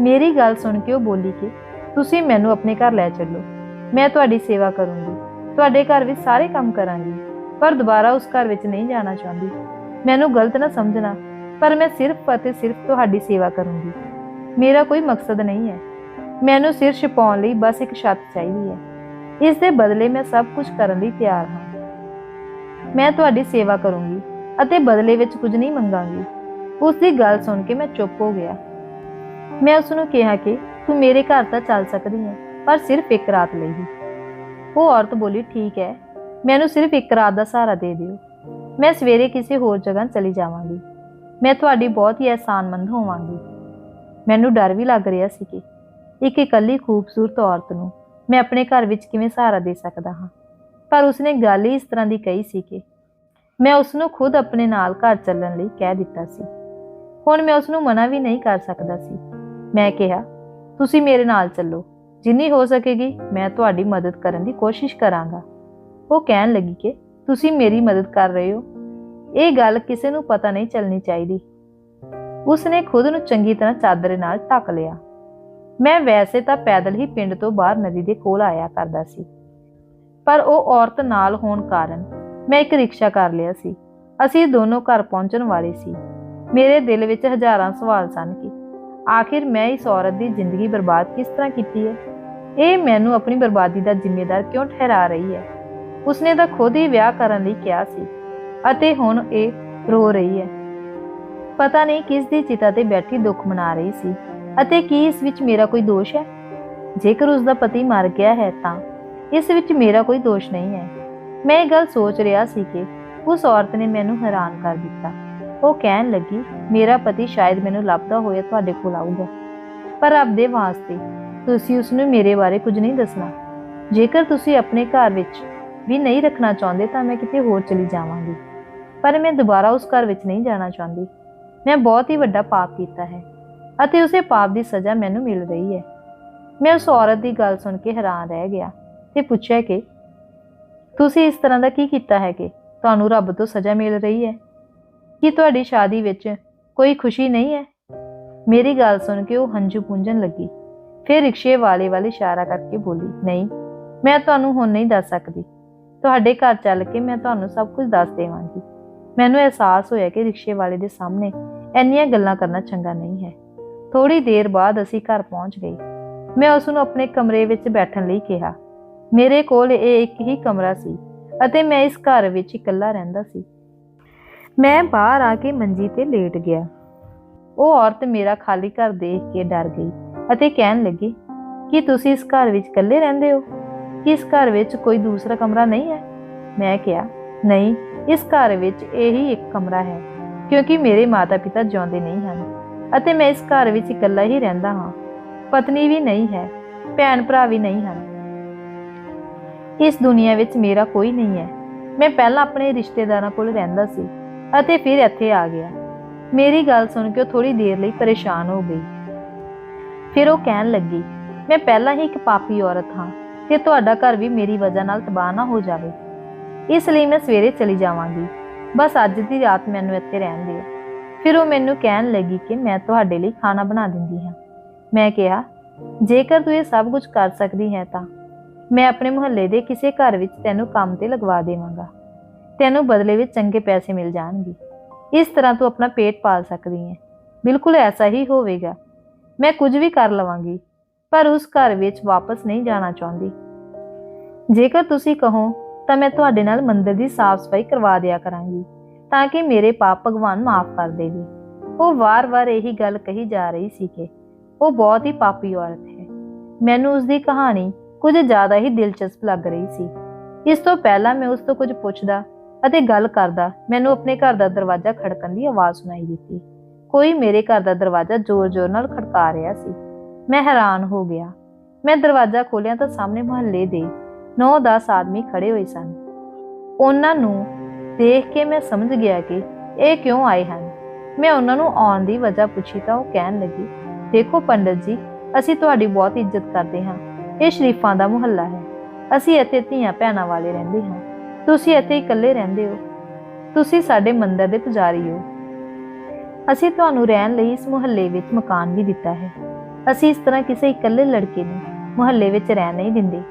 ਮੇਰੀ ਗੱਲ ਸੁਣ ਕੇ ਉਹ ਬੋਲੀ ਕਿ, ਤੁਸੀਂ ਮੈਨੂੰ ਆਪਣੇ ਘਰ ਲੈ ਚੱਲੋ। ਮੈਂ ਤੁਹਾਡੀ ਸੇਵਾ ਕਰੂੰਗੀ। ਤੁਹਾਡੇ ਘਰ ਵਿੱਚ ਸਾਰੇ ਕੰਮ ਕਰਾਂਗੀ। ਪਰ ਦੁਬਾਰਾ ਉਸ ਘਰ ਵਿੱਚ ਨਹੀਂ ਜਾਣਾ ਚਾਹੁੰਦੀ। ਮੈਨੂੰ ਗਲਤ ਨਾ ਸਮਝਣਾ, ਪਰ ਮੈਂ ਸਿਰਫ ਅਤੇ ਸਿਰਫ ਤੁਹਾਡੀ ਸੇਵਾ ਕਰੂੰਗੀ। ਮੇਰਾ ਕੋਈ ਮਕਸਦ ਨਹੀਂ ਹੈ। ਮੈਨੂੰ ਸਿਰ ਛਪਾਉਣ ਲਈ ਬਸ ਇੱਕ ਛੱਤ ਚਾਹੀਦੀ ਹੈ। ਇਸ ਦੇ ਬਦਲੇ ਮੈਂ ਸਭ ਕੁਝ ਕਰਨ ਲਈ ਤਿਆਰ ਹਾਂ। ਮੈਂ ਤੁਹਾਡੀ ਸੇਵਾ ਕਰੂੰਗੀ। ਅਤੇ ਬਦਲੇ ਵਿੱਚ ਕੁਝ ਨਹੀਂ ਮੰਗਾਂਗੀ। ਉਸ ਦੀ ਗੱਲ ਸੁਣ ਕੇ ਮੈਂ ਚੁੱਪ ਹੋ ਗਿਆ। ਮੈਂ ਉਸ ਨੂੰ ਕਿਹਾ ਕਿ ਤੂੰ ਮੇਰੇ ਘਰ ਤਾਂ ਚੱਲ ਸਕਦੀ ਹੈ, ਪਰ ਸਿਰਫ ਇੱਕ ਰਾਤ ਲਈ ਹੀ। ਉਹ ਔਰਤ ਬੋਲੀ, ਠੀਕ ਹੈ, ਮੈਨੂੰ ਸਿਰਫ ਇੱਕ ਰਾਤ ਦਾ ਸਹਾਰਾ ਦੇ ਦਿਓ। ਮੈਂ ਸਵੇਰੇ ਕਿਸੇ ਹੋਰ ਜਗ੍ਹਾ ਚਲੀ ਜਾਵਾਂਗੀ। ਮੈਂ ਤੁਹਾਡੀ ਬਹੁਤ ਹੀ ਅਹਿਸਾਨਮੰਦ ਹੋਵਾਂਗੀ। ਮੈਨੂੰ ਡਰ ਵੀ ਲੱਗ ਰਿਹਾ ਸੀ ਕਿ ਇੱਕ ਇਕੱਲੀ ਖੂਬਸੂਰਤ ਔਰਤ ਨੂੰ ਮੈਂ ਆਪਣੇ ਘਰ ਵਿੱਚ ਕਿਵੇਂ ਸਹਾਰਾ ਦੇ ਸਕਦਾ ਹਾਂ। ਪਰ ਉਸਨੇ ਗੱਲ ਹੀ ਇਸ ਤਰ੍ਹਾਂ ਦੀ ਕਹੀ ਸੀ ਕਿ ਮੈਂ ਉਸ ਨੂੰ ਖੁਦ ਆਪਣੇ ਨਾਲ ਘਰ ਚੱਲਣ ਲਈ ਕਹਿ ਦਿੱਤਾ ਸੀ। ਹੁਣ ਮੈਂ ਉਸ ਨੂੰ ਮਨਾ ਵੀ ਨਹੀਂ ਕਰ ਸਕਦਾ ਸੀ। ਮੈਂ ਕਿਹਾ, ਤੁਸੀਂ ਮੇਰੇ ਨਾਲ ਚੱਲੋ। ਜਿੰਨੀ ਹੋ ਸਕੇਗੀ, ਮੈਂ ਤੁਹਾਡੀ ਮਦਦ ਕਰਨ ਦੀ ਕੋਸ਼ਿਸ਼ ਕਰਾਂਗਾ। ਉਹ ਕਹਿਣ ਲੱਗੀ ਕਿ, ਤੁਸੀਂ ਮੇਰੀ ਮਦਦ ਕਰ ਰਹੇ ਹੋ। ਇਹ ਗੱਲ ਕਿਸੇ ਨੂੰ ਪਤਾ ਨਹੀਂ ਚੱਲਣੀ ਚਾਹੀਦੀ। ਉਸਨੇ ਖੁਦ ਨੂੰ ਚੰਗੀ ਤਰ੍ਹਾਂ ਚਾਦਰ ਨਾਲ ਢੱਕ ਲਿਆ। ਮੈਂ ਵੈਸੇ ਤਾਂ ਪੈਦਲ ਹੀ ਪਿੰਡ ਤੋਂ ਬਾਹਰ ਨਦੀ ਦੇ ਕੋਲ ਆਇਆ ਕਰਦਾ ਸੀ। ਪਰ ਉਹ ਔਰਤ ਨਾਲ ਹੋਣ ਕਾਰਨ ਮੈਂ ਇੱਕ ਰਿਕਸ਼ਾ ਕਰ ਲਿਆ ਸੀ। ਅਸੀਂ ਦੋਨੋਂ ਘਰ ਪਹੁੰਚਣ ਵਾਲੇ ਸੀ। ਮੇਰੇ ਦਿਲ ਵਿੱਚ ਹਜ਼ਾਰਾਂ ਸਵਾਲ ਸਨ ਕਿ ਆਖਿਰ ਮੈਂ ਇਸ ਔਰਤ ਦੀ ਜ਼ਿੰਦਗੀ ਬਰਬਾਦ ਕਿਸ ਤਰ੍ਹਾਂ ਕੀਤੀ ਹੈ? ਇਹ ਮੈਨੂੰ ਆਪਣੀ ਬਰਬਾਦੀ ਦਾ ਜ਼ਿੰਮੇਦਾਰ ਕਿਉਂ ਠਹਿਰਾ ਰਹੀ ਹੈ? ਉਸਨੇ ਤਾਂ ਖੁਦ ਹੀ ਵਿਆਹ ਕਰਨ ਲਈ ਕਿਹਾ ਸੀ ਅਤੇ ਹੁਣ ਇਹ ਰੋ ਰਹੀ ਹੈ। ਪਤਾ ਨਹੀਂ ਕਿਸ ਦੀ ਚਿਤਾ ਤੇ ਬੈਠੀ ਦੁੱਖ ਮਨਾ ਰਹੀ ਸੀ ਅਤੇ ਕੀ ਇਸ ਵਿੱਚ ਮੇਰਾ ਕੋਈ ਦੋਸ਼ ਹੈ? ਜੇਕਰ ਉਸ ਦਾ ਪਤੀ ਮਰ ਗਿਆ ਹੈ ਤਾਂ ਇਸ ਵਿੱਚ ਮੇਰਾ ਕੋਈ ਦੋਸ਼ ਨਹੀਂ ਹੈ। ਮੈਂ ਇਹ ਗੱਲ ਸੋਚ ਰਿਹਾ ਸੀ ਕਿ ਉਸ ਔਰਤ ਨੇ ਮੈਨੂੰ ਹੈਰਾਨ ਕਰ ਦਿੱਤਾ। ਉਹ ਕਹਿਣ ਲੱਗੀ, ਮੇਰਾ ਪਤੀ ਸ਼ਾਇਦ ਮੈਨੂੰ ਲੱਭਦਾ ਹੋਇਆ ਤੁਹਾਡੇ ਕੋਲ ਆਊਗਾ। ਪਰ ਆਪਦੇ ਵਾਸਤੇ ਤੁਸੀਂ ਉਸ ਨੂੰ ਮੇਰੇ ਬਾਰੇ ਕੁਝ ਨਹੀਂ ਦੱਸਣਾ। ਜੇਕਰ ਤੁਸੀਂ ਆਪਣੇ ਘਰ ਵਿੱਚ ਵੀ ਨਹੀਂ ਰੱਖਣਾ ਚਾਹੁੰਦੇ ਤਾਂ ਮੈਂ ਕਿਤੇ ਹੋਰ ਚਲੀ ਜਾਵਾਂਗੀ। ਪਰ ਮੈਂ ਦੁਬਾਰਾ ਉਸ ਘਰ ਵਿੱਚ ਨਹੀਂ ਜਾਣਾ ਚਾਹੁੰਦੀ। ਮੈਂ ਬਹੁਤ ਹੀ ਵੱਡਾ ਪਾਪ ਕੀਤਾ ਹੈ ਅਤੇ ਉਸੇ ਪਾਪ ਦੀ ਸਜ਼ਾ ਮੈਨੂੰ ਮਿਲ ਰਹੀ ਹੈ। ਮੈਂ ਉਸ ਔਰਤ ਦੀ ਗੱਲ ਸੁਣ ਕੇ ਹੈਰਾਨ ਰਹਿ ਗਿਆ ਤੇ ਪੁੱਛਿਆ ਕਿ ਤੁਸੀਂ ਇਸ ਤਰ੍ਹਾਂ ਦਾ ਕੀ ਕੀਤਾ ਹੈ ਕਿ ਤੁਹਾਨੂੰ ਰੱਬ ਤੋਂ ਸਜ਼ਾ ਮਿਲ ਰਹੀ ਹੈ? ਕੀ ਤੁਹਾਡੀ ਸ਼ਾਦੀ ਵਿੱਚ ਕੋਈ ਖੁਸ਼ੀ ਨਹੀਂ ਹੈ? ਮੇਰੀ ਗੱਲ ਸੁਣ ਕੇ ਉਹ ਹੰਝੂ ਪੂੰਝਣ ਲੱਗੀ। ਫਿਰ ਰਿਕਸ਼ੇ ਵਾਲੇ ਵੱਲ ਇਸ਼ਾਰਾ ਕਰਕੇ ਬੋਲੀ, ਨਹੀਂ, ਮੈਂ ਤੁਹਾਨੂੰ ਹੁਣ ਨਹੀਂ ਦੱਸ ਸਕਦੀ। ਤੁਹਾਡੇ ਘਰ ਚੱਲ ਕੇ ਮੈਂ ਤੁਹਾਨੂੰ ਸਭ ਕੁਝ ਦੱਸ ਦੇਵਾਂਗੀ। ਮੈਨੂੰ ਅਹਿਸਾਸ ਹੋਇਆ ਕਿ ਰਿਕਸ਼ੇ ਵਾਲੇ ਦੇ ਸਾਹਮਣੇ ਇੰਨੀਆਂ ਗੱਲਾਂ ਕਰਨਾ ਚੰਗਾ ਨਹੀਂ ਹੈ। ਥੋੜੀ ਦੇਰ ਬਾਅਦ ਅਸੀਂ ਘਰ ਪਹੁੰਚ ਗਏ। ਮੈਂ ਉਸ ਨੂੰ ਆਪਣੇ ਕਮਰੇ ਵਿੱਚ ਬੈਠਣ ਲਈ ਕਿਹਾ। ਮੇਰੇ ਕੋਲ ਇਹ ਇੱਕ ਹੀ ਕਮਰਾ ਸੀ ਅਤੇ ਮੈਂ ਇਸ ਘਰ ਵਿੱਚ ਇਕੱਲਾ ਰਹਿੰਦਾ ਸੀ। ਮੈਂ ਬਾਹਰ ਆ ਕੇ ਮੰਜੀ ਤੇ ਲੇਟ ਗਿਆ। ਉਹ ਔਰਤ ਮੇਰਾ ਖਾਲੀ ਘਰ ਦੇਖ ਕੇ ਡਰ ਗਈ ਅਤੇ ਕਹਿਣ ਲੱਗੀ, ਕਿ ਤੁਸੀਂ ਇਸ ਘਰ ਵਿੱਚ ਇਕੱਲੇ ਰਹਿੰਦੇ ਹੋ? ਕਿ ਇਸ ਘਰ ਵਿੱਚ ਕੋਈ ਦੂਸਰਾ ਕਮਰਾ ਨਹੀਂ ਹੈ? ਮੈਂ ਕਿਹਾ, ਨਹੀਂ, ਇਸ ਘਰ ਵਿੱਚ ਇਹੀ ਇੱਕ ਕਮਰਾ ਹੈ, ਕਿਉਂਕਿ ਮੇਰੇ ਮਾਤਾ-ਪਿਤਾ ਜਿਉਂਦੇ ਨਹੀਂ ਹਨ ਅਤੇ ਮੈਂ ਇਸ ਘਰ ਵਿੱਚ ਇਕੱਲਾ ਹੀ ਰਹਿੰਦਾ ਹਾਂ। ਪਤਨੀ ਵੀ ਨਹੀਂ ਹੈ ਭੈਣ ਭਰਾ ਵੀ ਨਹੀਂ ਹਨ। ਇਸ ਦੁਨੀਆ ਵਿੱਚ ਮੇਰਾ ਕੋਈ ਨਹੀਂ ਹੈ। ਮੈਂ ਪਹਿਲਾਂ ਆਪਣੇ ਰਿਸ਼ਤੇਦਾਰਾਂ ਕੋਲ ਰਹਿੰਦਾ ਸੀ ਅਤੇ ਫਿਰ ਇੱਥੇ ਆ ਗਿਆ। ਮੇਰੀ ਗੱਲ ਸੁਣ ਕੇ ਉਹ ਥੋੜੀ ਦੇਰ ਲਈ ਪਰੇਸ਼ਾਨ ਹੋ ਗਈ। ਫਿਰ ਉਹ ਕਹਿਣ ਲੱਗੀ, ਮੈਂ ਪਹਿਲਾਂ ਹੀ ਇੱਕ ਪਾਪੀ ਔਰਤ ਹਾਂ ਤੇ ਤੁਹਾਡਾ ਘਰ ਵੀ ਮੇਰੀ ਵਜ੍ਹਾ ਨਾਲ ਤਬਾਹ ਨਾ ਹੋ ਜਾਵੇ। ਇਸ ਲਈ ਮੈਂ ਸਵੇਰੇ ਚਲੀ ਜਾਵਾਂਗੀ। ਬਸ ਅੱਜ ਦੀ ਰਾਤ ਮੈਨੂੰ ਇੱਥੇ ਰਹਿਣ ਦਿਓ। ਫਿਰ ਉਹ ਮੈਨੂੰ ਕਹਿਣ ਲੱਗੀ ਕਿ ਮੈਂ ਤੁਹਾਡੇ ਲਈ ਖਾਣਾ ਬਣਾ ਦਿੰਦੀ ਹਾਂ। ਮੈਂ ਕਿਹਾ, ਜੇਕਰ ਤੂੰ ਇਹ ਸਭ ਕੁਝ ਕਰ ਸਕਦੀ ਹੈ ਤਾਂ ਮੈਂ ਆਪਣੇ ਮੁਹੱਲੇ ਦੇ ਕਿਸੇ ਘਰ ਵਿੱਚ ਤੈਨੂੰ ਕੰਮ ਤੇ ਲਗਵਾ ਦੇਵਾਂਗਾ। ਤੈਨੂੰ ਬਦਲੇ ਵਿੱਚ ਚੰਗੇ ਪੈਸੇ ਮਿਲ ਜਾਣਗੇ। ਇਸ ਤਰ੍ਹਾਂ ਤੂੰ ਆਪਣਾ ਪੇਟ ਪਾਲ ਸਕਦੀ ਹੈ। ਬਿਲਕੁਲ ਐਸਾ ਹੀ ਹੋਵੇਗਾ। ਮੈਂ ਕੁਝ ਵੀ ਕਰ ਲਵਾਂਗੀ, ਪਰ ਉਸ ਘਰ ਵਿੱਚ ਵਾਪਸ ਨਹੀਂ ਜਾਣਾ ਚਾਹੁੰਦੀ। ਜੇਕਰ ਤੁਸੀਂ ਕਹੋ, ਤਾਂ ਮੈਂ ਤੁਹਾਡੇ ਨਾਲ ਮੰਦਰ ਦੀ ਸਾਫ਼ ਸਫ਼ਾਈ ਕਰਵਾ ਦਿਆ ਕਰਾਂਗੀ, ਤਾਂ ਕਿ ਮੇਰੇ ਪਾਪ ਭਗਵਾਨ ਮਾਫ ਕਰ ਦੇਵੇ। ਉਹ ਵਾਰ-ਵਾਰ ਇਹੀ ਗੱਲ ਕਹੀ ਜਾ ਰਹੀ ਸੀ ਕਿ ਉਹ ਬਹੁਤ ਹੀ ਪਾਪੀ ਔਰਤ ਹੈ। ਮੈਨੂੰ ਉਸ ਦੀ ਕਹਾਣੀ ਕੁਝ ਜ਼ਿਆਦਾ ਹੀ ਦਿਲਚਸਪ ਲੱਗ ਰਹੀ ਸੀ। ਇਸ ਤੋਂ ਪਹਿਲਾਂ ਮੈਂ ਉਸ ਤੋਂ ਕੁਝ ਪੁੱਛਦਾ ਅਤੇ ਗੱਲ ਕਰਦਾ, ਮੈਨੂੰ ਆਪਣੇ ਘਰ ਦਾ ਦਰਵਾਜ਼ਾ ਖੜਕਣ ਦੀ ਆਵਾਜ਼ ਸੁਣਾਈ ਦਿੱਤੀ। ਕੋਈ ਮੇਰੇ ਘਰ ਦਾ ਦਰਵਾਜ਼ਾ ਜ਼ੋਰ-ਜ਼ੋਰ ਨਾਲ ਖੜਕਾ ਰਿਹਾ ਸੀ। ਮੈਂ ਹੈਰਾਨ ਹੋ ਗਿਆ। ਮੈਂ ਦਰਵਾਜ਼ਾ ਖੋਲ੍ਹਿਆ ਤਾਂ ਸਾਹਮਣੇ ਮੁਹੱਲੇ ਦੇ 9-10 ਆਦਮੀ ਖੜੇ ਹੋਏ ਸਨ। ਉਹਨਾਂ ਨੂੰ ਦੇਖ ਕੇ ਮੈਂ ਸਮਝ ਗਿਆ ਕਿ ਇਹ ਕਿਉਂ ਆਏ ਹਨ। ਮੈਂ ਉਹਨਾਂ ਨੂੰ ਆਉਣ ਦੀ ਵਜ੍ਹਾ ਪੁੱਛੀ ਤਾਂ ਉਹ ਕਹਿਣ ਲੱਗੀ, ਦੇਖੋ ਪੰਡਤ ਜੀ, ਅਸੀਂ ਤੁਹਾਡੀ ਬਹੁਤ ਇੱਜ਼ਤ ਕਰਦੇ ਹਾਂ। ਇਹ ਸ਼ਰੀਫਾਂ ਦਾ ਮੁਹੱਲਾ ਹੈ। ਅਸੀਂ ਇੱਥੇ ਧੀਆਂ ਭੈਣਾਂ ਵਾਲੇ ਰਹਿੰਦੇ ਹਾਂ। ਤੁਸੀਂ ਇੱਥੇ ਇਕੱਲੇ ਰਹਿੰਦੇ ਹੋ। ਤੁਸੀਂ ਸਾਡੇ ਮੰਦਿਰ ਦੇ ਪੁਜਾਰੀ ਹੋ। ਅਸੀਂ ਤੁਹਾਨੂੰ ਰਹਿਣ ਲਈ ਇਸ ਮੁਹੱਲੇ ਵਿੱਚ ਮਕਾਨ ਵੀ ਦਿੱਤਾ ਹੈ। ਅਸੀਂ ਇਸ ਤਰ੍ਹਾਂ ਕਿਸੇ ਇਕੱਲੇ ਲੜਕੇ ਨੂੰ ਮੁਹੱਲੇ ਵਿੱਚ ਰਹਿਣ ਨਹੀਂ ਦਿੰਦੇ।